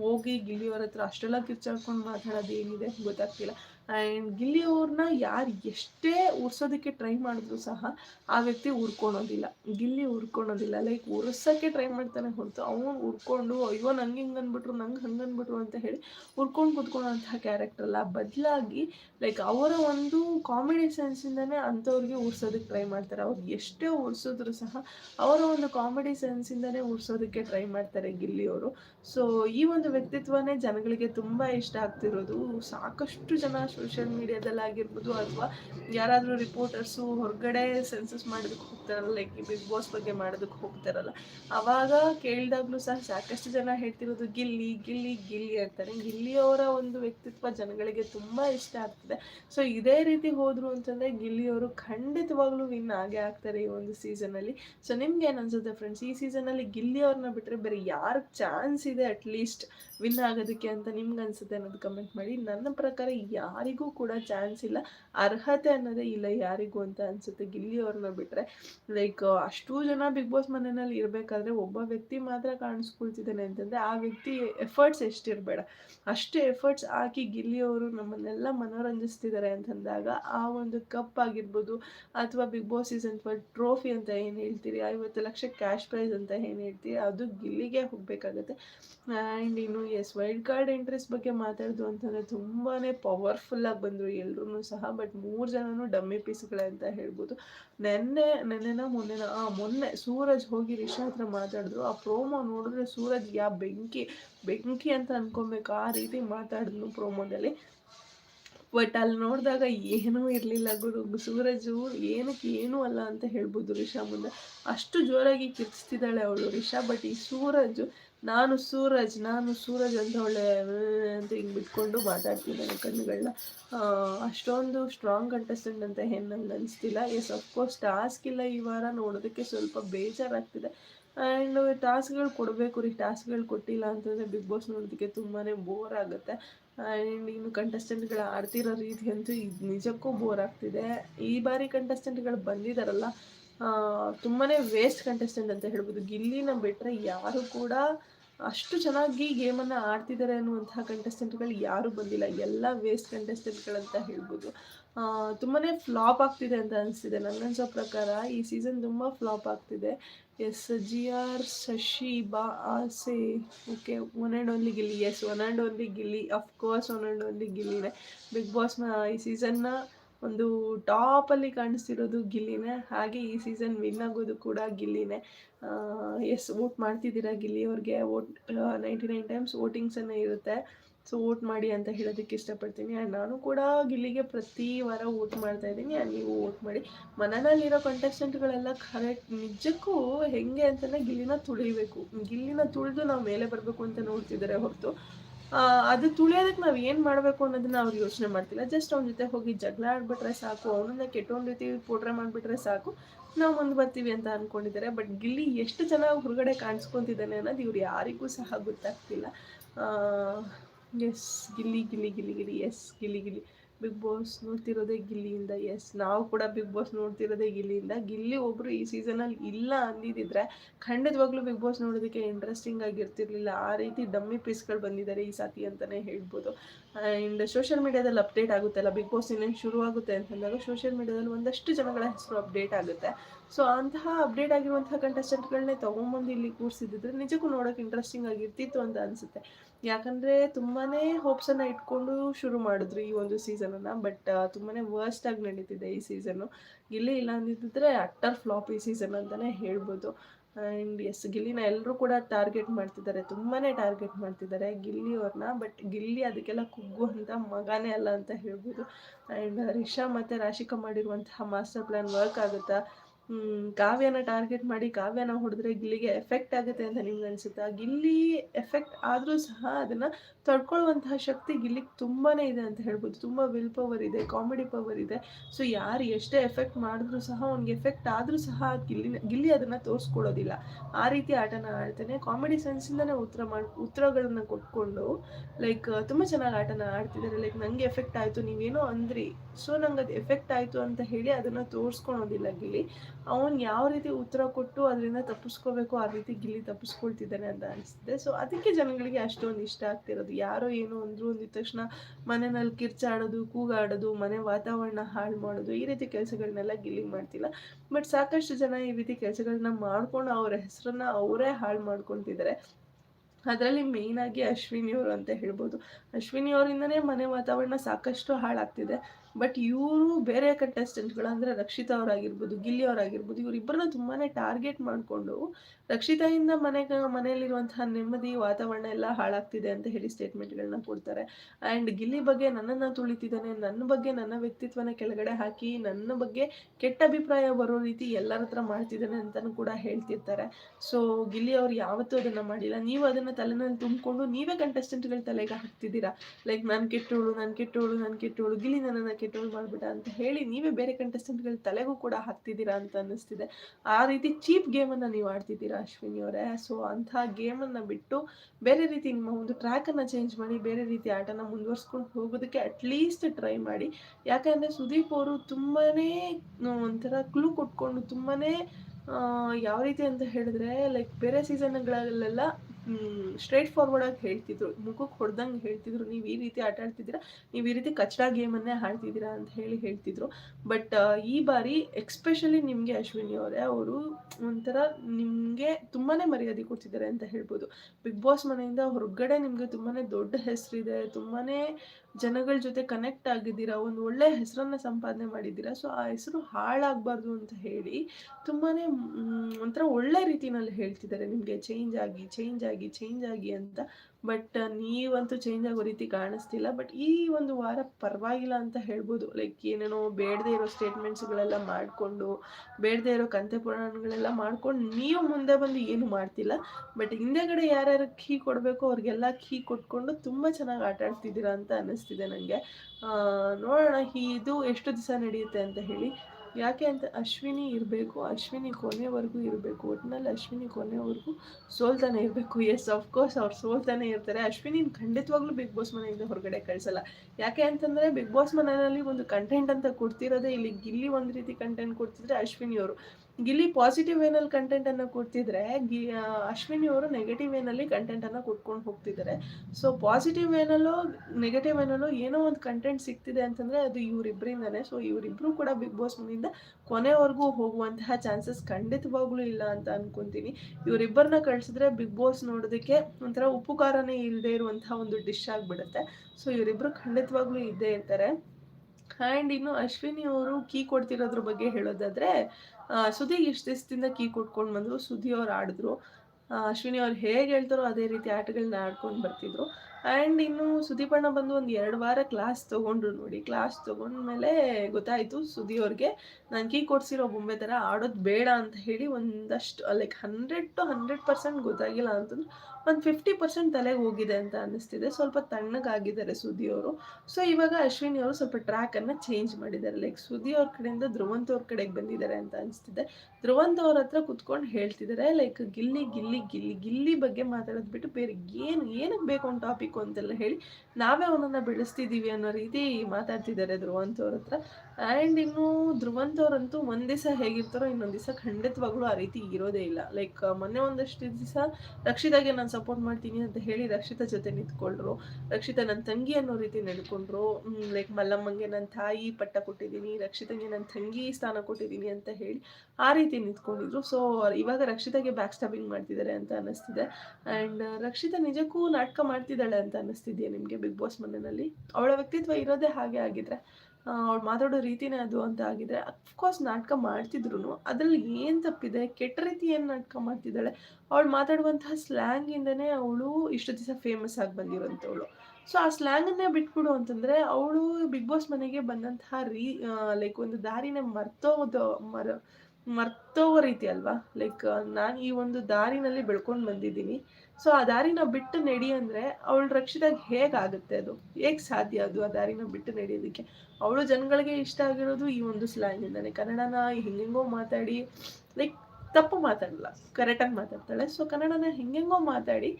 ಹೋಗಿ ಗಿಲ್ಲಿಯವ್ರ ಹತ್ರ ಅಷ್ಟೆಲ್ಲ ಕಿರ್ಚಾಡ್ಕೊಂಡು ಮಾತಾಡೋದು ಏನಿದೆ ಗೊತ್ತಾಗ್ತಿಲ್ಲ. ಆ್ಯಂಡ್ ಗಿಲ್ಲಿ ಅವ್ರನ್ನ ಯಾರು ಎಷ್ಟೇ ಉರ್ಸೋದಕ್ಕೆ ಟ್ರೈ ಮಾಡಿದ್ರು ಸಹ ಆ ವ್ಯಕ್ತಿ ಉರ್ಕೊಳೋದಿಲ್ಲ ಗಿಲ್ಲಿ ಉರ್ಕೊಳೋದಿಲ್ಲ ಲೈಕ್ ಉರ್ಸೋಕ್ಕೆ ಟ್ರೈ ಮಾಡ್ತಾನೆ ಹೊರತು ಅವನು ಉರ್ಕೊಂಡು, ಅಯ್ಯೋ, ನಂಗೆ ಹಿಂಗೆ ಅಂದ್ಬಿಟ್ರು ನಂಗೆ ಹಂಗೆ ಅಂದ್ಬಿಟ್ರು ಅಂತ ಹೇಳಿ ಉರ್ಕೊಂಡು ಕೂತ್ಕೊಳ್ಳೋಂಥ ಕ್ಯಾರೆಕ್ಟರ್ ಅಲ್ಲ. ಬದಲಾಗಿ ಲೈಕ್ ಅವರ ಒಂದು ಕಾಮಿಡಿ ಸೆನ್ಸಿಂದನೇ ಅಂಥವ್ರಿಗೆ ಉರ್ಸೋದಕ್ಕೆ ಟ್ರೈ ಮಾಡ್ತಾರೆ. ಅವ್ರು ಎಷ್ಟೇ ಉರ್ಸಿದ್ರು ಸಹ ಅವರ ಒಂದು ಕಾಮಿಡಿ ಸೆನ್ಸಿಂದನೇ ಉರ್ಸೋದಕ್ಕೆ ಟ್ರೈ ಮಾಡ್ತಾರೆ ಗಿಲ್ಲಿಯವರು ಸೊ ಈ ಒಂದು ವ್ಯಕ್ತಿತ್ವನೇ ಜನಗಳಿಗೆ ತುಂಬ ಇಷ್ಟ ಆಗ್ತಿರೋದು. ಸಾಕಷ್ಟು ಜನ ಸೋಷಿಯಲ್ ಮೀಡಿಯಾದಲ್ಲಾಗಿರ್ಬೋದು ಅಥವಾ ಯಾರಾದರೂ ರಿಪೋರ್ಟರ್ಸು ಹೊರಗಡೆ ಸೆನ್ಸಸ್ ಮಾಡೋದಕ್ಕೆ ಹೋಗ್ತಾರಲ್ಲ ಲೈಕ್ ಬಿಗ್ ಬಾಸ್ ಬಗ್ಗೆ ಮಾಡೋದಕ್ಕೆ ಹೋಗ್ತಾರಲ್ಲ ಆವಾಗ ಕೇಳಿದಾಗಲೂ ಸಹ ಸಾಕಷ್ಟು ಜನ ಹೇಳ್ತಿರೋದು ಗಿಲ್ಲಿ ಗಿಲ್ಲಿ ಗಿಲ್ಲಿ ಅಂತಾರೆ. ಗಿಲ್ಲಿಯವರ ಒಂದು ವ್ಯಕ್ತಿತ್ವ ಜನಗಳಿಗೆ ತುಂಬ ಇಷ್ಟ ಆಗ್ತದೆ. ಸೊ ಇದೇ ರೀತಿ ಹೋದರು ಅಂತಂದರೆ ಗಿಲ್ಲಿಯವರು ಖಂಡಿತವಾಗ್ಲೂ ವಿನ್ ಆಗೇ ಆಗ್ತಾರೆ ಈ ಒಂದು ಸೀಸನಲ್ಲಿ ಸೊ ನಿಮ್ಗೆ ಏನು ಅನ್ಸುತ್ತೆ ಫ್ರೆಂಡ್ಸ್ ಈ ಸೀಸನಲ್ಲಿ ಗಿಲ್ಲಿಯವ್ರನ್ನ ಬಿಟ್ಟರೆ ಬೇರೆ ಯಾರು ಚಾನ್ಸ್ ಇದೆ ಅಟ್ಲೀಸ್ಟ್ ವಿನ್ ಆಗೋದಕ್ಕೆ ಅಂತ ನಿಮ್ಗೆ ಅನ್ಸುತ್ತೆ ಅನ್ನೋದು ಕಮೆಂಟ್ ಮಾಡಿ. ನನ್ನ ಪ್ರಕಾರ ಯಾರಿಗೂ ಕೂಡ ಚಾನ್ಸ್ ಇಲ್ಲ. ಅರ್ಹತೆ ಅನ್ನೋದೇ ಇಲ್ಲ ಯಾರಿಗೂ ಅಂತ ಅನಿಸುತ್ತೆ ಗಿಲ್ಲಿ ಅವ್ರನ್ನ ಬಿಟ್ಟರೆ ಲೈಕ್ ಅಷ್ಟು ಜನ ಬಿಗ್ ಬಾಸ್ ಮನೆಯಲ್ಲಿ ಇರಬೇಕಾದ್ರೆ ಒಬ್ಬ ವ್ಯಕ್ತಿ ಮಾತ್ರ ಕಾಣಿಸ್ಕೊಳ್ತಿದ್ದಾನೆ ಅಂತಂದರೆ ಆ ವ್ಯಕ್ತಿ ಎಫರ್ಟ್ಸ್ ಎಷ್ಟಿರಬೇಡ. ಅಷ್ಟೇ ಎಫರ್ಟ್ಸ್ ಹಾಕಿ ಗಿಲ್ಲಿಯವರು ನಮ್ಮನ್ನೆಲ್ಲ ಮನೋರಂಜಿಸ್ತಿದ್ದಾರೆ ಅಂತಂದಾಗ ಆ ಒಂದು ಕಪ್ ಆಗಿರ್ಬೋದು ಅಥವಾ Bigg Boss season four trophy ಅಂತ ಏನು ಹೇಳ್ತೀರಿ? ಐವತ್ತು ಲಕ್ಷ ಕ್ಯಾಶ್ ಪ್ರೈಸ್ ಅಂತ ಏನು ಹೇಳ್ತೀರಿ? ಅದು ಗಿಲ್ಲಿಗೆ ಹೋಗಬೇಕಾಗತ್ತೆ. ಆ್ಯಂಡ್ ಇನ್ನು ಎಸ್ ವೈಲ್ಡ್ ಕಾರ್ಡ್ ಎಂಟ್ರೀಸ್ ಬಗ್ಗೆ ಮಾತಾಡೋದು ಅಂತಂದರೆ ತುಂಬಾ ಪವರ್ಫುಲ್ಲಾಗಿ ಬಂದರು ಎಲ್ಲರೂ ಸಹ ಬಟ್ ಮೂರು ಜನನು ಡಮ್ಮಿ ಪೀಸ್ಗಳೇ ಅಂತ ಹೇಳ್ಬೋದು. ನೆನ್ನೆ, ನೆನ್ನೆನ ಮೊನ್ನೆನ? ಆ, ಮೊನ್ನೆ ಸೂರಜ್ ಹೋಗಿ ರಿಷಾ ಹತ್ರ ಮಾತಾಡಿದ್ರು. ಆ ಪ್ರೋಮೋ ನೋಡಿದ್ರೆ ಸೂರಜ್, ಯಾ ಬೆಂಕಿ ಬೆಂಕಿ ಅಂತ ಅನ್ಕೊಬೇಕು, ಆ ರೀತಿ ಮಾತಾಡಿದ್ನು ಪ್ರೋಮೋದಲ್ಲಿ ಬಟ್ ಅಲ್ಲಿ ನೋಡಿದಾಗ ಏನೂ ಇರಲಿಲ್ಲ ಗುರು. ಸೂರಜು, ಏನಕ್ಕೆ ಏನೂ ಅಲ್ಲ ಅಂತ ಹೇಳ್ಬೋದು ರಿಷಾ ಮುಂದೆ. ಅಷ್ಟು ಜೋರಾಗಿ ಕಿರ್ಚ್ತಿದ್ದಾಳೆ ಅವಳು ರಿಷಾ ಬಟ್ ಈ ಸೂರಜು ನಾನು ಸೂರಜ್ ನಾನು ಸೂರಜ್ ಅಂತ ಒಳ್ಳೆ ಅಂತ ಹಿಂಗೆ ಬಿಟ್ಕೊಂಡು ಮಾತಾಡ್ತಿದ್ದಾನೆ ಕಣ್ಣುಗಳನ್ನ ಅಷ್ಟೊಂದು ಸ್ಟ್ರಾಂಗ್ ಕಂಟೆಸ್ಟೆಂಟ್ ಅಂತ ಏನು ನಂಗೆ ಅನಿಸ್ತಿಲ್ಲ. ಎಸ್ ಅಫ್ಕೋರ್ಸ್ ಟಾಸ್ಕ್ ಇಲ್ಲ ಈ ವಾರ. ನೋಡೋದಕ್ಕೆ ಸ್ವಲ್ಪ ಬೇಜಾರಾಗ್ತಿದೆ. ಆ್ಯಂಡ್ ಟಾಸ್ಕ್ಗಳು ಕೊಡಬೇಕು ರೀ. ಟಾಸ್ಕ್ಗಳು ಕೊಟ್ಟಿಲ್ಲ ಅಂತಂದರೆ ಬಿಗ್ ಬಾಸ್ ನೋಡೋದಕ್ಕೆ ತುಂಬಾ ಬೋರ್ ಆಗುತ್ತೆ. ಆ್ಯಂಡ್ ಇನ್ನು ಕಂಟೆಸ್ಟೆಂಟ್ಗಳು ಆಡ್ತಿರೋ ರೀತಿ ಅಂತೂ ಇದು ನಿಜಕ್ಕೂ ಬೋರ್ ಆಗ್ತಿದೆ. ಈ ಬಾರಿ ಕಂಟೆಸ್ಟೆಂಟ್ಗಳು ಬಂದಿದ್ದಾರಲ್ಲ ತುಂಬಾ ವೇಸ್ಟ್ ಕಂಟೆಸ್ಟೆಂಟ್ ಅಂತ ಹೇಳ್ಬೋದು. ಗಿಲ್ಲಿನ ಬಿಟ್ಟರೆ ಯಾರು ಕೂಡ ಅಷ್ಟು ಚೆನ್ನಾಗಿ ಗೇಮನ್ನು ಆಡ್ತಿದ್ದಾರೆ ಅನ್ನುವಂತಹ ಕಂಟೆಸ್ಟೆಂಟ್ಗಳು ಯಾರೂ ಬಂದಿಲ್ಲ. ಎಲ್ಲ ವೇಸ್ಟ್ ಕಂಟೆಸ್ಟೆಂಟ್ಗಳಂತ ಹೇಳ್ಬೋದು. ತುಂಬಾ ಫ್ಲಾಪ್ ಆಗ್ತಿದೆ ಅಂತ ಅನಿಸ್ತಿದೆ. ನನ್ನನ್ಸೋ ಪ್ರಕಾರ ಈ ಸೀಸನ್ ತುಂಬ ಫ್ಲಾಪ್ ಆಗ್ತಿದೆ. ಎಸ್, ಜಿ ಆರ್, ಶಶಿ, ಬಾ, ಆಸೆ, okay one and only Gilli. Yes one and only Gilli. Of course one and only ಗಿಲ್ಲಿನೇ. Bigg ಬಾಸ್ನ ಈ ಸೀಸನ್ನ ಒಂದು ಟಾಪಲ್ಲಿ ಕಾಣಿಸ್ತಿರೋದು ಗಿಲ್ಲಿನೇ. ಹಾಗೆ ಈ ಸೀಸನ್ ವಿನ್ ಆಗೋದು ಕೂಡ ಗಿಲ್ಲಿನೇ. ಎಸ್ ವೋಟ್ ಮಾಡ್ತಿದ್ದೀರಾ ಗಿಲ್ಲಿ ಅವ್ರಿಗೆ? ವೋಟ್ ನೈಂಟಿ ನೈನ್ ಟೈಮ್ಸ್ ವೋಟಿಂಗ್ಸನ್ನು ಇರುತ್ತೆ. ಸೊ ವೋಟ್ ಮಾಡಿ ಅಂತ ಹೇಳೋದಕ್ಕೆ ಇಷ್ಟಪಡ್ತೀನಿ. ಆ್ಯಂಡ್ ನಾನು ಕೂಡ ಗಿಲ್ಲಿಗೆ ಪ್ರತಿ ವಾರ ವೋಟ್ ಮಾಡ್ತಾ ಇದ್ದೀನಿ. ಆ್ಯಂಡ್ ನೀವು ವೋಟ್ ಮಾಡಿ. ಮನನಲ್ಲಿರೋ ಕಂಟೆಸ್ಟೆಂಟ್ಗಳೆಲ್ಲ ಕರೆಕ್ಟ್ ನಿಜಕ್ಕೂ ಹೆಂಗೆ ಅಂತಲೇ ಗಿಲ್ಲಿನ ತುಳಿಬೇಕು. ಗಿಲ್ಲಿನ ತುಳಿದು ನಾವು ಮೇಲೆ ಬರಬೇಕು ಅಂತ ನೋಡ್ತಿದ್ದಾರೆ ಹೊರತು. ಅದು ತುಳಿಯೋದಕ್ಕೆ ನಾವು ಏನು ಮಾಡಬೇಕು ಅನ್ನೋದನ್ನ ಅವ್ರು ಯೋಚನೆ ಮಾಡ್ತಿಲ್ಲ. ಜಸ್ಟ್ ಅವ್ನ ಜೊತೆ ಹೋಗಿ ಜಗಳ ಆಡ್ಬಿಟ್ರೆ ಸಾಕು, ಅವನನ್ನ ಕೆಟ್ಟೊಂದು ರೀತಿ ಪೋಟ್ರೆ ಮಾಡಿಬಿಟ್ರೆ ಸಾಕು. ನಾವು ಮುಂದೆ ಬರ್ತೀವಿ ಅಂತ ಅಂದ್ಕೊಂಡಿದ್ದಾರೆ ಬಟ್ ಗಿಲ್ಲಿ ಎಷ್ಟು ಚೆನ್ನಾಗಿ ಹೊರಗಡೆ ಕಾಣಿಸ್ಕೊತಿದ್ದಾನೆ ಅನ್ನೋದು ಇವ್ರು ಯಾರಿಗೂ ಸಹ ಗೊತ್ತಾಗ್ತಿಲ್ಲ. Yes Gilli Gilli Gilli Gilli yes Gilli Gilli. Bigg Boss ನೋಡ್ತಿರೋದೇ ಗಿಲ್ಲಿಯಿಂದ ಎಸ್ ನಾವು ಕೂಡ ಬಿಗ್ ಬಾಸ್ ನೋಡ್ತಿರೋದೇ ಗಿಲ್ಲಿಯಿಂದ. ಗಿಲ್ಲಿ ಒಬ್ಬರು ಈ ಸೀಸನಲ್ಲಿ ಇಲ್ಲ ಅಂದಿದ್ದಿದ್ರೆ ಖಂಡಿತವಾಗ್ಲೂ ಬಿಗ್ ಬಾಸ್ ನೋಡೋದಕ್ಕೆ ಇಂಟ್ರೆಸ್ಟಿಂಗ್ ಆಗಿರ್ತಿರ್ಲಿಲ್ಲ. ಆ ರೀತಿ ಡಮ್ಮಿ ಪೀಸ್ಗಳು ಬಂದಿದ್ದಾರೆ ಈ ಸಾತಿ ಅಂತಲೇ ಹೇಳ್ಬೋದು. ಆ್ಯಂಡ್ ಸೋಷಿಯಲ್ ಮೀಡಿಯಾದಲ್ಲಿ ಅಪ್ಡೇಟ್ ಆಗುತ್ತಲ್ಲ ಬಿಗ್ ಬಾಸ್ ಇನ್ನೇನು ಶುರು ಆಗುತ್ತೆ ಅಂತಂದಾಗ ಸೋಷಿಯಲ್ ಮೀಡಿಯಾದಲ್ಲಿ ಒಂದಷ್ಟು ಜನಗಳ ಹೆಸರು ಅಪ್ಡೇಟ್ ಆಗುತ್ತೆ. ಸೊ ಅಂತಹ ಅಪ್ಡೇಟ್ ಆಗಿರುವಂತಹ ಕಂಟೆಸ್ಟೆಂಟ್ಗಳನ್ನೇ ತೊಗೊಂಬಂದು ಇಲ್ಲಿ ಕೂರಿಸಿದ್ರೆ ನಿಜಕ್ಕೂ ನೋಡೋಕೆ ಇಂಟ್ರೆಸ್ಟಿಂಗ್ ಆಗಿರ್ತಿತ್ತು ಅಂತ ಅನಿಸುತ್ತೆ. ಯಾಕಂದರೆ ತುಂಬಾ ಹೋಪ್ಸನ್ನು ಇಟ್ಕೊಂಡು ಶುರು ಮಾಡಿದ್ರು ಈ ಒಂದು ಸೀಸನನ್ನು ಬಟ್ ತುಂಬಾ ವರ್ಸ್ಟ್ ಆಗಿ ನಡೀತಿದೆ ಈ ಸೀಸನ್ನು ಗಿಲ್ಲಿ ಇಲ್ಲ ಅಂದಿದ್ದರೆ ಅಟ್ಟರ್ ಫ್ಲಾಪ್ ಈ ಸೀಸನ್ ಅಂತಲೇ ಹೇಳ್ಬೋದು. ಆ್ಯಂಡ್ ಎಸ್ ಗಿಲ್ಲಿನ ಎಲ್ಲರೂ ಕೂಡ ಟಾರ್ಗೆಟ್ ಮಾಡ್ತಿದ್ದಾರೆ ತುಂಬಾ ಟಾರ್ಗೆಟ್ ಮಾಡ್ತಿದ್ದಾರೆ ಗಿಲ್ಲಿಯವ್ರನ್ನ ಬಟ್ ಗಿಲ್ಲಿ ಅದಕ್ಕೆಲ್ಲ ಕುಗ್ಗುವಂಥ ಮಗನೇ ಅಲ್ಲ ಅಂತ ಹೇಳ್ಬೋದು. ಆ್ಯಂಡ್ ರಿಷಾ ಮತ್ತು ರಾಶಿಕಾ ಮಾಡಿರುವಂತಹ ಮಾಸ್ಟರ್ ಪ್ಲ್ಯಾನ್ ವರ್ಕ್ ಆಗುತ್ತಾ? ಕಾವ್ಯನ ಟಾರ್ಗೆಟ್ ಮಾಡಿ ಕಾವ್ಯನ ಹೊಡೆದ್ರೆ ಗಿಲ್ಲಿಗೆ ಎಫೆಕ್ಟ್ ಆಗುತ್ತೆ ಅಂತ ನಿಮ್ಗೆ ಅನಿಸುತ್ತೆ? ಗಿಲ್ಲಿ ಎಫೆಕ್ಟ್ ಆದರೂ ಸಹ ಅದನ್ನು ತಡ್ಕೊಳ್ಳುವಂತಹ ಶಕ್ತಿ ಗಿಲ್ಲಿಗೆ ತುಂಬಾ ಇದೆ ಅಂತ ಹೇಳ್ಬೋದು. ತುಂಬ ವಿಲ್ ಪವರ್ ಇದೆ ಕಾಮಿಡಿ ಪವರ್ ಇದೆ. ಸೊ ಯಾರು ಎಷ್ಟೇ ಎಫೆಕ್ಟ್ ಮಾಡಿದ್ರು ಸಹ, ಅವ್ನಿಗೆ ಎಫೆಕ್ಟ್ ಆದರೂ ಸಹ ಗಿಲ್ಲಿ ಗಿಲ್ಲಿ ಅದನ್ನು ತೋರಿಸ್ಕೊಡೋದಿಲ್ಲ. ಆ ರೀತಿ ಆಟನ ಆಡ್ತಾನೆ. ಕಾಮಿಡಿ ಸೆನ್ಸಿಂದನೇ ಉತ್ತರ ಮಾಡಿ ಉತ್ತರಗಳನ್ನು ಕೊಟ್ಕೊಂಡು ಲೈಕ್ ತುಂಬ ಚೆನ್ನಾಗಿ ಆಟನ ಆಡ್ತಿದ್ದಾರೆ ಲೈಕ್ ನನಗೆ ಎಫೆಕ್ಟ್ ಆಯಿತು ನೀವೇನೋ ಅಂದ್ರಿ. ಸೊ ನಂಗೆ ಅದು ಎಫೆಕ್ಟ್ ಆಯಿತು ಅಂತ ಹೇಳಿ ಅದನ್ನು ತೋರಿಸ್ಕೊಳೋದಿಲ್ಲ ಗಿಲ್ಲಿ. ಅವನು ಯಾವ ರೀತಿ ಉತ್ತರ ಕೊಟ್ಟು ಅದರಿಂದ ತಪ್ಪಿಸ್ಕೋಬೇಕು, ಆ ರೀತಿ ಗಿಲ್ಲಿ ತಪ್ಪಿಸ್ಕೊಳ್ತಿದ್ದಾನೆ ಅಂತ ಅನಿಸುತ್ತೆ. ಸೊ ಅದಕ್ಕೆ ಜನಗಳಿಗೆ ಅಷ್ಟೊಂದು ಇಷ್ಟ ಆಗ್ತಿರೋದು. ಯಾರೋ ಏನೋ ಅಂದ್ರು ಅಂದಿದ ತಕ್ಷಣ ಮನೆಯಲ್ಲಿ ಕಿರ್ಚಾಡೋದು, ಕೂಗಾಡೋದು, ಮನೆ ವಾತಾವರಣ ಹಾಳು ಮಾಡೋದು, ಈ ರೀತಿ ಕೆಲಸಗಳನ್ನೆಲ್ಲ ಗಿಲ್ಲಿ ಮಾಡ್ತಿಲ್ಲ. ಬಟ್ ಸಾಕಷ್ಟು ಜನ ಈ ರೀತಿ ಕೆಲಸಗಳನ್ನ ಮಾಡ್ಕೊಂಡು ಅವರ ಹೆಸರನ್ನ ಅವರೇ ಹಾಳು ಮಾಡ್ಕೊತಿದ್ದಾರೆ. ಅದರಲ್ಲಿ ಮೇಯ್ನಾಗಿ ಅಶ್ವಿನಿ ಅವರು ಅಂತ ಹೇಳ್ಬೋದು. ಅಶ್ವಿನಿ ಅವರಿಂದನೇ ಮನೆ ವಾತಾವರಣ ಸಾಕಷ್ಟು ಹಾಳಾಗ್ತಿದೆ. ಬಟ್ ಇವರು ಬೇರೆ ಕಂಟೆಸ್ಟೆಂಟ್ಗಳು ಅಂದರೆ ರಕ್ಷಿತಾ ಅವರಾಗಿರ್ಬೋದು, ಗಿಲ್ಲಿ ಅವರಾಗಿರ್ಬೋದು, ಇವರಿಬ್ಬರನ್ನ ತುಂಬಾ ಟಾರ್ಗೆಟ್ ಮಾಡಿಕೊಂಡು ರಕ್ಷಿತಾಯಿಂದ ಮನೆಗೆ ಮನೆಯಲ್ಲಿರುವಂತಹ ನೆಮ್ಮದಿ, ವಾತಾವರಣ ಎಲ್ಲ ಹಾಳಾಗ್ತಿದೆ ಅಂತ ಹೇಳಿ ಸ್ಟೇಟ್ಮೆಂಟ್ಗಳನ್ನ ಕೊಡ್ತಾರೆ. ಆ್ಯಂಡ್ ಗಿಲ್ಲಿ ಬಗ್ಗೆ ನನ್ನನ್ನು ತುಳಿತಿದ್ದಾನೆ ನನ್ನ ಬಗ್ಗೆ ನನ್ನ ವ್ಯಕ್ತಿತ್ವನ ಕೆಳಗಡೆ ಹಾಕಿ, ನನ್ನ ಬಗ್ಗೆ ಕೆಟ್ಟ ಅಭಿಪ್ರಾಯ ಬರೋ ರೀತಿ ಎಲ್ಲರ ಹತ್ರ ಮಾಡ್ತಿದ್ದಾನೆ ಅಂತಲೂ ಕೂಡ ಹೇಳ್ತಿರ್ತಾರೆ. ಸೊ ಗಿಲ್ಲಿ ಅವ್ರು ಯಾವತ್ತೂ ಅದನ್ನು ಮಾಡಿಲ್ಲ. ನೀವು ಅದನ್ನು ತಲೆನಲ್ಲಿ ತುಂಬಿಕೊಂಡು ನೀವೇ ಕಂಟೆಸ್ಟೆಂಟ್ಗಳ ತಲೆಗೆ ಹಾಕ್ತಿದ್ದೀರಾ? ಲೈಕ್ ನಾನು ಕೆಟ್ಟೋಳು ನಾನು ಕೆಟ್ಟೋಳು ನಾನು ಕೆಟ್ಟೋಳು. ಗಿಲ್ಲಿ ನನ್ನನ್ನು ಕೆಟ್ಟೋಳು ಮಾಡಿಬಿಟ್ಟ ಅಂತ ಹೇಳಿ ನೀವೇ ಬೇರೆ ಕಂಟೆಸ್ಟೆಂಟ್ಗಳ ತಲೆಗೂ ಕೂಡ ಹಾಕ್ತಿದ್ದೀರಾ ಅಂತ ಅನ್ನಿಸ್ತಿದೆ. ಆ ರೀತಿ ಚೀಪ್ ಗೇಮನ್ನು ನೀವು ಆಡ್ತಿದ್ದೀರಾ ಅಶ್ವಿನಿ ಅವರೇ? ಸೊ ಅಂಥ ಗೇಮನ್ನು ಬಿಟ್ಟು ಬೇರೆ ರೀತಿ ನಿಮ್ಮ ಒಂದು ಟ್ರ್ಯಾಕನ್ನು ಚೇಂಜ್ ಮಾಡಿ, ಬೇರೆ ರೀತಿ ಆಟನ ಮುಂದುವರ್ಸ್ಕೊಂಡು ಹೋಗೋದಕ್ಕೆ ಅಟ್ಲೀಸ್ಟ್ ಟ್ರೈ ಮಾಡಿ. ಯಾಕಂದರೆ ಸುದೀಪ್ ಅವರು ತುಂಬಾ ಒಂಥರ ಕ್ಲೂ ಕೊಟ್ಕೊಂಡು ತುಂಬಾ ಯಾವ ರೀತಿ ಅಂತ ಹೇಳಿದ್ರೆ ಲೈಕ್ ಬೇರೆ ಸೀಸನ್ಗಳಲ್ಲೆಲ್ಲ ಸ್ಟ್ರೈಟ್ ಫಾರ್ವರ್ಡಾಗಿ ಹೇಳ್ತಿದ್ರು. ಮುಖಕ್ಕೆ ಹೊಡೆದಂಗೆ ಹೇಳ್ತಿದ್ರು. ನೀವು ಈ ರೀತಿ ಆಟ ಆಡ್ತಿದ್ದೀರಾ? ನೀವು ಈ ರೀತಿ ಕಚಡ ಗೇಮನ್ನೇ ಆಡ್ತಿದ್ದೀರಾ ಅಂತ ಹೇಳಿ ಹೇಳ್ತಿದ್ರು. ಬಟ್ ಈ ಬಾರಿ ಎಕ್ಸ್ಪೆಷಲಿ ನಿಮಗೆ ಅಶ್ವಿನಿ ಅವರೇ, ಅವರು ಒಂಥರ ನಿಮಗೆ ತುಂಬಾ ಮರ್ಯಾದೆ ಕೊಡ್ತಿದ್ದಾರೆ ಅಂತ ಹೇಳ್ಬೋದು. ಬಿಗ್ ಬಾಸ್ ಮನೆಯಿಂದ ಹೊರಗಡೆ ನಿಮಗೆ ತುಂಬಾ ದೊಡ್ಡ ಹೆಸರಿದೆ ತುಂಬಾ ಜನಗಳ ಜೊತೆ ಕನೆಕ್ಟ್ ಆಗಿದ್ದೀರಾ? ಒಂದು ಒಳ್ಳೆ ಹೆಸರನ್ನ ಸಂಪಾದನೆ ಮಾಡಿದ್ದೀರಾ? ಸೊ ಆ ಹೆಸರು ಹಾಳಾಗಬಾರ್ದು ಅಂತ ಹೇಳಿ ತುಂಬಾ ಒಂಥರ ಒಳ್ಳೆ ರೀತಿನಲ್ಲಿ ಹೇಳ್ತಿದ್ದಾರೆ. ನಿಮಗೆ ಚೇಂಜ್ ಆಗಿ ಚೇಂಜ್ ಆಗಿ ಚೇಂಜ್ ಆಗಿ ಅಂತ ಬಟ್ ನೀವಂತೂ ಚೇಂಜ್ ಆಗೋ ರೀತಿ ಕಾಣಿಸ್ತಿಲ್ಲ. ಬಟ್ ಈ ಒಂದು ವಾರ ಪರವಾಗಿಲ್ಲ ಅಂತ ಹೇಳ್ಬೋದು. ಲೈಕ್ ಏನೇನೋ ಬೇಡದೇ ಇರೋ ಸ್ಟೇಟ್ಮೆಂಟ್ಸ್ಗಳೆಲ್ಲ ಮಾಡಿಕೊಂಡು, ಬೇಡದೇ ಇರೋ ಕಂತೆ ಪುರಾಣಗಳೆಲ್ಲ ಮಾಡ್ಕೊಂಡು ನೀವು ಮುಂದೆ ಬಂದು ಏನು ಮಾಡ್ತಿಲ್ಲ. ಬಟ್ ಹಿಂದೆಗಡೆ ಯಾರ್ಯಾರು ಕೀ ಕೊಡಬೇಕು ಅವ್ರಿಗೆಲ್ಲ ಕೀ ಕೊಟ್ಕೊಂಡು ತುಂಬ ಚೆನ್ನಾಗಿ ಆಟ ಆಡ್ತಿದ್ದೀರಾ ಅಂತ ಅನ್ನಿಸ್ತಿದೆ ನನಗೆ ನೋಡೋಣ ಇದು ಎಷ್ಟು ದಿವಸ ನಡೆಯುತ್ತೆ ಅಂತ ಹೇಳಿ. ಯಾಕೆ ಅಂತ ಅಶ್ವಿನಿ ಇರಬೇಕು, ಅಶ್ವಿನಿ ಕೊನೆವರೆಗೂ ಇರಬೇಕು ಒಟ್ಟಿನಲ್ಲಿ ಅಶ್ವಿನಿ ಕೊನೆವರೆಗೂ ಸೋಲ್ತಾನೆ ಇರಬೇಕು. ಎಸ್ ಅಫ್ಕೋರ್ಸ್ ಅವ್ರು ಸೋಲ್ತಾನೆ ಇರ್ತಾರೆ. ಅಶ್ವಿನಿ ಖಂಡಿತವಾಗ್ಲೂ ಬಿಗ್ ಬಾಸ್ ಮನೆಯಿಂದ ಹೊರಗಡೆ ಕಳಿಸಲ್ಲ. ಯಾಕೆ ಅಂತಂದರೆ ಬಿಗ್ ಬಾಸ್ ಮನೆಯಲ್ಲಿ ಒಂದು ಕಂಟೆಂಟ್ ಅಂತ ಕೊಡ್ತಿರೋದೇ ಇಲ್ಲಿ ಗಿಲ್ಲಿ ಒಂದು ರೀತಿ ಕಂಟೆಂಟ್ ಕೊಡ್ತಿದ್ರೆ ಅಶ್ವಿನಿ ಅವರು ಗಿಲ್ಲಿ ಪಾಸಿಟಿವ್ ವೇನಲ್ಲಿ ಕಂಟೆಂಟನ್ನು ಕೊಡ್ತಿದ್ರೆ, ಗಿ ಅಶ್ವಿನಿ ಅವರು ನೆಗೆಟಿವ್ ವೇನಲ್ಲಿ ಕಂಟೆಂಟನ್ನು ಕೊಟ್ಕೊಂಡು ಹೋಗ್ತಿದ್ದಾರೆ. ಸೊ ಪಾಸಿಟಿವ್ ವೇನಲ್ಲೂ ನೆಗೆಟಿವ್ ವೇನಲ್ಲೋ ಏನೋ ಒಂದು ಕಂಟೆಂಟ್ ಸಿಗ್ತಿದೆ ಅಂತಂದರೆ ಅದು ಇವರಿಬ್ಬರಿಂದನೇ ಸೊ ಇವರಿಬ್ಬರು ಕೂಡ ಬಿಗ್ ಬಾಸ್ ಮನೆಯಿಂದ ಕೊನೆವರೆಗೂ ಹೋಗುವಂತಹ ಚಾನ್ಸಸ್ ಖಂಡಿತವಾಗ್ಲೂ ಇಲ್ಲ ಅಂತ ಅನ್ಕೊಂತೀನಿ. ಇವರಿಬ್ಬರನ್ನ ಕಳಿಸಿದ್ರೆ ಬಿಗ್ ಬಾಸ್ ನೋಡೋದಕ್ಕೆ ಒಂಥರ ಉಪ್ಪು ಖಾರನೇ ಇಲ್ಲದೆ ಇರುವಂತಹ ಒಂದು ಡಿಶ್ ಆಗಿಬಿಡುತ್ತೆ. ಸೊ ಇವರಿಬ್ಬರು ಖಂಡಿತವಾಗ್ಲೂ ಇದ್ದೇ ಇರ್ತಾರೆ. ಆ್ಯಂಡ್ ಇನ್ನು ಅಶ್ವಿನಿ ಅವರು ಕೀ ಕೊಡ್ತಿರೋದ್ರ ಬಗ್ಗೆ ಹೇಳೋದಾದರೆ ಸುದಿ ಇಷ್ಟು ದಿವಸದಿಂದ ಕೀ ಕೊಟ್ಕೊಂಡು ಬಂದರು ಸುದಿ ಅವ್ರು ಆಡಿದ್ರು. ಅಶ್ವಿನಿ ಅವ್ರು ಹೇಗೆ ಹೇಳ್ತಾರೋ ಅದೇ ರೀತಿ ಆಟಗಳನ್ನ ಆಡ್ಕೊಂಡು ಬರ್ತಿದ್ರು. ಆ್ಯಂಡ್ ಇನ್ನು ಸುದೀಪಣ್ಣ ಬಂದು ಒಂದು ಎರಡು ವಾರ ಕ್ಲಾಸ್ ತೊಗೊಂಡ್ರು ನೋಡಿ. ಕ್ಲಾಸ್ ತೊಗೊಂಡ್ಮೇಲೆ ಗೊತ್ತಾಯಿತು ಸುದಿ ಅವ್ರಿಗೆ, ನಾನು ಕೀ ಕೊಡ್ಸಿರೋ ಬೊಂಬೆ ಥರ ಆಡೋದು ಬೇಡ ಅಂತ ಹೇಳಿ ಒಂದಷ್ಟು like hundred to hundred percent ಗೊತ್ತಾಗಿಲ್ಲ ಅಂತಂದ್ರೆ. ಒಂದು ಫಿಫ್ಟಿ ಪರ್ಸೆಂಟ್ ತಲೆಗೆ ಹೋಗಿದೆ ಅಂತ ಅನ್ನಿಸ್ತಿದೆ. ಸ್ವಲ್ಪ ತಣ್ಣಗಾಗಿದ್ದಾರೆ ಸುದಿ ಅವರು. ಸೊ ಇವಾಗ ಅಶ್ವಿನಿ ಅವರು ಸ್ವಲ್ಪ ಟ್ರ್ಯಾಕನ್ನು ಚೇಂಜ್ ಮಾಡಿದ್ದಾರೆ. ಲೈಕ್ ಸುದಿ ಅವ್ರ ಕಡೆಯಿಂದ ಧ್ರುವಂತ ಅವ್ರ ಕಡೆಗೆ ಬಂದಿದ್ದಾರೆ ಅಂತ ಅನಿಸ್ತಿದೆ ಧ್ರುವಂತ ಅವ್ರ ಹತ್ರ ಕುತ್ಕೊಂಡು ಹೇಳ್ತಿದ್ದಾರೆ ಲೈಕ್ ಗಿಲ್ಲಿ ಗಿಲ್ಲಿ ಗಿಲ್ಲಿ ಗಿಲ್ಲಿ ಬಗ್ಗೆ ಮಾತಾಡೋದು ಬಿಟ್ಟು ಬೇರೆ ಏನು ಏನಕ್ಕೆ ಬೇಕು ಒಂದು ಟಾಪಿಕ್ ಅಂತೆಲ್ಲ ಹೇಳಿ ನಾವೇ ಅವನನ್ನು ಬೆಳೆಸ್ತಿದ್ದೀವಿ ಅನ್ನೋ ರೀತಿ ಮಾತಾಡ್ತಿದ್ದಾರೆ ಧ್ರುವಂತ ಅವ್ರ ಹತ್ರ. ಆ್ಯಂಡ್ ಇನ್ನು ಧ್ರುವಂತ್ ಅವರಂತೂ ಒಂದು ದಿವಸ ಹೇಗಿರ್ತಾರೋ ಇನ್ನೊಂದು ದಿವಸ ಖಂಡಿತವಾಗ್ಲೂ ಆ ರೀತಿ ಇರೋದೇ ಇಲ್ಲ. ಲೈಕ್ ಮೊನ್ನೆ ಒಂದಷ್ಟು ದಿವಸ ರಕ್ಷಿತಾಗೆ ನಾನು ಸಪೋರ್ಟ್ ಮಾಡ್ತೀನಿ ಅಂತ ಹೇಳಿ ರಕ್ಷಿತಾ ಜೊತೆ ನಿಂತ್ಕೊಂಡ್ರು. ರಕ್ಷಿತಾ ನನ್ನ ತಂಗಿ ಅನ್ನೋ ರೀತಿ ನಡ್ಕೊಂಡ್ರು. ಲೈಕ್ ಮಲ್ಲಮ್ಮಂಗೆ ನನ್ನ ತಾಯಿ ಪಟ್ಟ ಕೊಟ್ಟಿದ್ದೀನಿ, ರಕ್ಷಿತಂಗೆ ನನ್ನ ತಂಗಿ ಸ್ಥಾನ ಕೊಟ್ಟಿದ್ದೀನಿ ಅಂತ ಹೇಳಿ ಆ ರೀತಿ ನಿಂತ್ಕೊಂಡಿದ್ರು. ಸೊ ಇವಾಗ ರಕ್ಷಿತಾಗೆ ಬ್ಯಾಕ್ ಸ್ಟಾಬಿಂಗ್ ಮಾಡ್ತಿದ್ದಾರೆ ಅಂತ ಅನ್ನಿಸ್ತಿದೆ. ಆ್ಯಂಡ್ ರಕ್ಷಿತಾ ನಿಜಕ್ಕೂ ನಾಟಕ ಮಾಡ್ತಿದ್ದಾಳೆ ಅಂತ ಅನ್ನಿಸ್ತಿದೆಯಾ ನಿಮಗೆ ಬಿಗ್ ಬಾಸ್ ಮನೆಯಲ್ಲಿ? ಅವಳ ವ್ಯಕ್ತಿತ್ವ ಇರೋದೇ ಹಾಗೆ ಆಗಿದ್ರೆ. ಅವ್ಳು ಮಾತಾಡೋ ರೀತಿನೇ ಅದು ಅಂತ ಆಗಿದೆ. ಅಫ್ಕೋರ್ಸ್ ನಾಟಕ ಮಾಡ್ತಿದ್ರು ಅದ್ರಲ್ಲಿ ಏನು ತಪ್ಪಿದೆ? ಕೆಟ್ಟ ರೀತಿ ಏನು ನಾಟಕ ಮಾಡ್ತಿದ್ದಾಳೆ? ಅವಳು ಮಾತಾಡುವಂತಹ ಸ್ಲ್ಯಾಂಗಿಂದನೇ ಅವಳು ಇಷ್ಟು ದಿವಸ ಫೇಮಸ್ ಆಗಿ ಬಂದಿರೋಂಥವಳು. ಸೊ ಆ ಸ್ಲ್ಯಾಂಗನ್ನೇ ಬಿಟ್ಬಿಡು ಅಂತಂದ್ರೆ ಅವಳು ಬಿಗ್ ಬಾಸ್ ಮನೆಗೆ ಬಂದಂತಹ ರೀ ಲೈಕ್ ಒಂದು ದಾರಿನೇ ಮರ್ತೋದು ಮರ, ಮರ್ತೋಗೋ ರೀತಿ ಅಲ್ವಾ? ಲೈಕ್ ನಾನು ಈ ಒಂದು ದಾರಿನಲ್ಲಿ ಬೆಳ್ಕೊಂಡು ಬಂದಿದ್ದೀನಿ. ಸೊ ಆ ದಾರಿನ ಬಿಟ್ಟು ನಡಿ ಅಂದರೆ ಅವಳು ರಕ್ಷಿತಾಗ ಹೇಗಾಗುತ್ತೆ ಅದು? ಹೇಗೆ ಸಾಧ್ಯ ಅದು ಆ ದಾರಿನ ಬಿಟ್ಟು ನಡೆಯೋದಕ್ಕೆ? ಅವಳು ಜನಗಳಿಗೆ ಇಷ್ಟ ಆಗಿರೋದು ಈ ಒಂದು ಸ್ಲ್ಯಾಂಗಿಂದಾನೆ. ಕನ್ನಡನ ಹೆಂಗೆಂಗೋ ಮಾತಾಡಿ ಲೈಕ್ ತಪ್ಪು ಮಾತಾಡಲ್ಲ ಕರೆಕ್ಟಾಗಿ ಮಾತಾಡ್ತಾಳೆ. ಸೊ ಕನ್ನಡನ ಹೆಂಗೆಂಗೋ ಮಾತಾಡಿ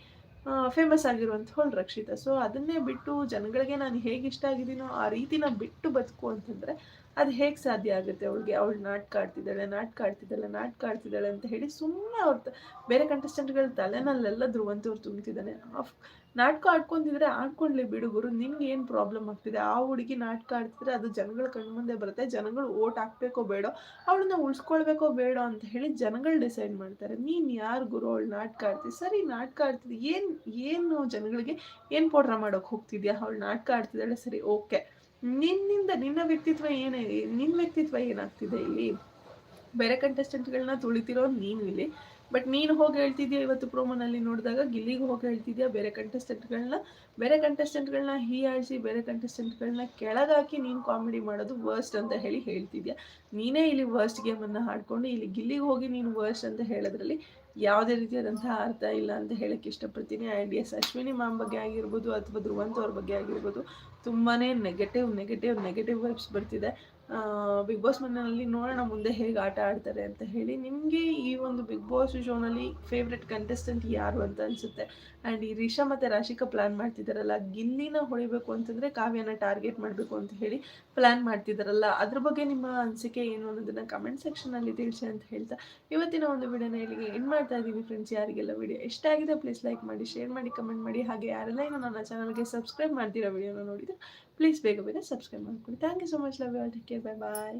ಫೇಮಸ್ ಆಗಿರುವಂಥವಳು ರಕ್ಷಿತ. ಸೊ ಅದನ್ನೇ ಬಿಟ್ಟು ಜನಗಳಿಗೆ ನಾನು ಹೇಗೆ ಇಷ್ಟ ಆಗಿದ್ದೀನೋ ಆ ರೀತಿನ ಬಿಟ್ಟು ಬದುಕು ಅಂತಂದರೆ ಅದು ಹೇಗೆ ಸಾಧ್ಯ ಆಗುತ್ತೆ ಅವಳಿಗೆ? ಅವಳು ನಾಟಕ ಆಡ್ತಿದ್ದಾಳೆ ನಾಟಕ ಆಡ್ತಿದ್ದಾಳೆ ನಾಟಕ ಆಡ್ತಿದ್ದಾಳೆ ಅಂತ ಹೇಳಿ ಸುಮ್ಮನೆ ಅವ್ರ ಬೇರೆ ಕಂಟೆಸ್ಟೆಂಟ್ಗಳ ತಲೆನಲ್ಲೆಲ್ಲ ಧ್ರುವಂತವ್ರು ತುಂಬ್ತಿದ್ದಾನೆ. ಆಫ್, ನಾಟಕ ಆಡ್ಕೊಂತಿದ್ರೆ ಆಡ್ಕೊಂಡ್ಲಿ ಬಿಡು ಗುರು ನಿಮ್ಗೆ ಏನು ಪ್ರಾಬ್ಲಮ್ ಆಗ್ತಿದೆ? ಆ ಹುಡುಗಿ ನಾಟಕ ಆಡ್ತಿದ್ರೆ ಅದು ಜನಗಳ ಕಣ್ಮುಂದೆ ಬರುತ್ತೆ, ಜನಗಳು ಓಟ್ ಹಾಕ್ಬೇಕೋ ಬೇಡೋ, ಅವಳನ್ನ ಉಳಿಸ್ಕೊಳ್ಬೇಕೋ ಬೇಡೋ ಅಂತ ಹೇಳಿ ಜನಗಳು ಡಿಸೈಡ್ ಮಾಡ್ತಾರೆ. ನೀನು ಯಾರು ಗುರು ಅವಳು ನಾಟಕ ಆಡ್ತಿ? ಸರಿ, ನಾಟಕ ಆಡ್ತಿದ್ದೆ, ಏನು ಏನು ಜನಗಳಿಗೆ ಏನು ಪೌಡ್ರ ಮಾಡೋಕೆ ಹೋಗ್ತಿದ್ಯಾ? ಅವಳು ನಾಟಕ ಆಡ್ತಿದ್ದಾಳೆ, ಸರಿ ಓಕೆ ನಿನ್ನಿಂದ ನಿನ್ನ ವ್ಯಕ್ತಿತ್ವ ಏನೇ ನಿನ್ನ ವ್ಯಕ್ತಿತ್ವ ಏನಾಗ್ತಿದೆ ಇಲ್ಲಿ? ಬೇರೆ ಕಂಟೆಸ್ಟೆಂಟ್ಗಳನ್ನ ತುಳಿತಿರೋ ನೀನು ಇಲ್ಲಿ. ಬಟ್ ನೀನು ಹೋಗಿ ಹೇಳ್ತಿದ್ಯಾ ಇವತ್ತು ಪ್ರೋಮೋನಲ್ಲಿ ನೋಡಿದಾಗ? ಗಿಲ್ಲಿಗೆ ಹೋಗಿ ಹೇಳ್ತಿದ್ಯಾ? ಬೇರೆ ಕಂಟೆಸ್ಟೆಂಟ್ಗಳನ್ನ ಬೇರೆ ಕಂಟೆಸ್ಟೆಂಟ್ಗಳನ್ನ ಹೀಯಾಳಿಸಿ, ಬೇರೆ ಕಂಟೆಸ್ಟೆಂಟ್ಗಳನ್ನ ಕೆಳಗಾಕಿ ನೀನು ಕಾಮಿಡಿ ಮಾಡೋದು ವರ್ಸ್ಟ್ ಅಂತ ಹೇಳಿ ಹೇಳ್ತಿದ್ಯಾ? ನೀನೇ ಇಲ್ಲಿ ವರ್ಸ್ಟ್ ಗೇಮನ್ನು ಹಾಡ್ಕೊಂಡು ಇಲ್ಲಿ ಗಿಲ್ಲಿಗೆ ಹೋಗಿ ನೀನು ವರ್ಸ್ಟ್ ಅಂತ ಹೇಳೋದ್ರಲ್ಲಿ ಯಾವುದೇ ರೀತಿಯಾದಂತಹ ಅರ್ಥ ಇಲ್ಲ ಅಂತ ಹೇಳಕ್ಕೆ ಇಷ್ಟಪಡ್ತೀನಿ. ಆ್ಯಂಡ್ ಎಸ್ ಅಶ್ವಿನಿ ಮ್ಯಾಮ್ ಬಗ್ಗೆ ಆಗಿರ್ಬೋದು ಅಥವಾ ಧ್ರುವಂತ್ ಅವ್ರ ಬಗ್ಗೆ ಆಗಿರ್ಬೋದು ತುಂಬಾ ನೆಗೆಟಿವ್ ನೆಗೆಟಿವ್ ನೆಗೆಟಿವ್ ವೈಬ್ಸ್ ಬರ್ತಿದೆ. ಬಿಗ್ ಬಾಸ್ ಮನೆಯಲ್ಲಿ ನೋಡೋಣ ಮುಂದೆ ಹೇಗೆ ಆಟ ಆಡ್ತಾರೆ ಅಂತ ಹೇಳಿ ನಿಮಗೆ ಈ ಒಂದು ಬಿಗ್ ಬಾಸ್ ಶೋನಲ್ಲಿ ಫೇವ್ರೆಟ್ ಕಂಟೆಸ್ಟೆಂಟ್ ಯಾರು ಅಂತ ಅನಿಸುತ್ತೆ? ಆ್ಯಂಡ್ ಈ ರಿಷಾ ಮತ್ತು ರಾಶಿಕಾ ಪ್ಲ್ಯಾನ್ ಮಾಡ್ತಿದ್ದಾರಲ್ಲ ಗಿಲ್ಲಿನ ಹೊಡಿಬೇಕು ಅಂತಂದರೆ ಕಾವ್ಯನ ಟಾರ್ಗೆಟ್ ಮಾಡಬೇಕು ಅಂತ ಹೇಳಿ ಪ್ಲ್ಯಾನ್ ಮಾಡ್ತಿದ್ದಾರಲ್ಲ ಅದ್ರ ಬಗ್ಗೆ ನಿಮ್ಮ ಅನಿಸಿಕೆ ಏನು ಅನ್ನೋದನ್ನು ಕಮೆಂಟ್ ಸೆಕ್ಷನಲ್ಲಿ ತಿಳಿಸಿ ಅಂತ ಹೇಳ್ತಾ ಇವತ್ತಿನ ಒಂದು ವಿಡಿಯೋನ ಇಲ್ಲಿಗೆ ಏನು ಮಾಡ್ತಾ ಇದ್ದೀವಿ ಫ್ರೆಂಡ್ಸ್ ಯಾರಿಗೆಲ್ಲ ವಿಡಿಯೋ ಇಷ್ಟ ಆಗಿದೆ ಪ್ಲೀಸ್ ಲೈಕ್ ಮಾಡಿ ಶೇರ್ ಮಾಡಿ ಕಮೆಂಟ್ ಮಾಡಿ. ಹಾಗೆ ಯಾರೆಲ್ಲ ಇನ್ನು ನನ್ನ ಚಾನಲ್ಗೆ ಸಬ್ಸ್ಕ್ರೈಬ್ ಮಾಡ್ತೀರಾ ವಿಡಿಯೋನ ನೋಡಿದರೆ ಪ್ಲೀಸ್ ಬೇಗ ಬೇಗ ಸಬ್ಸ್ಕ್ರೈಬ್ ಮಾಡ್ಕೊಳ್ಳಿ thank you so much love you all take care bye bye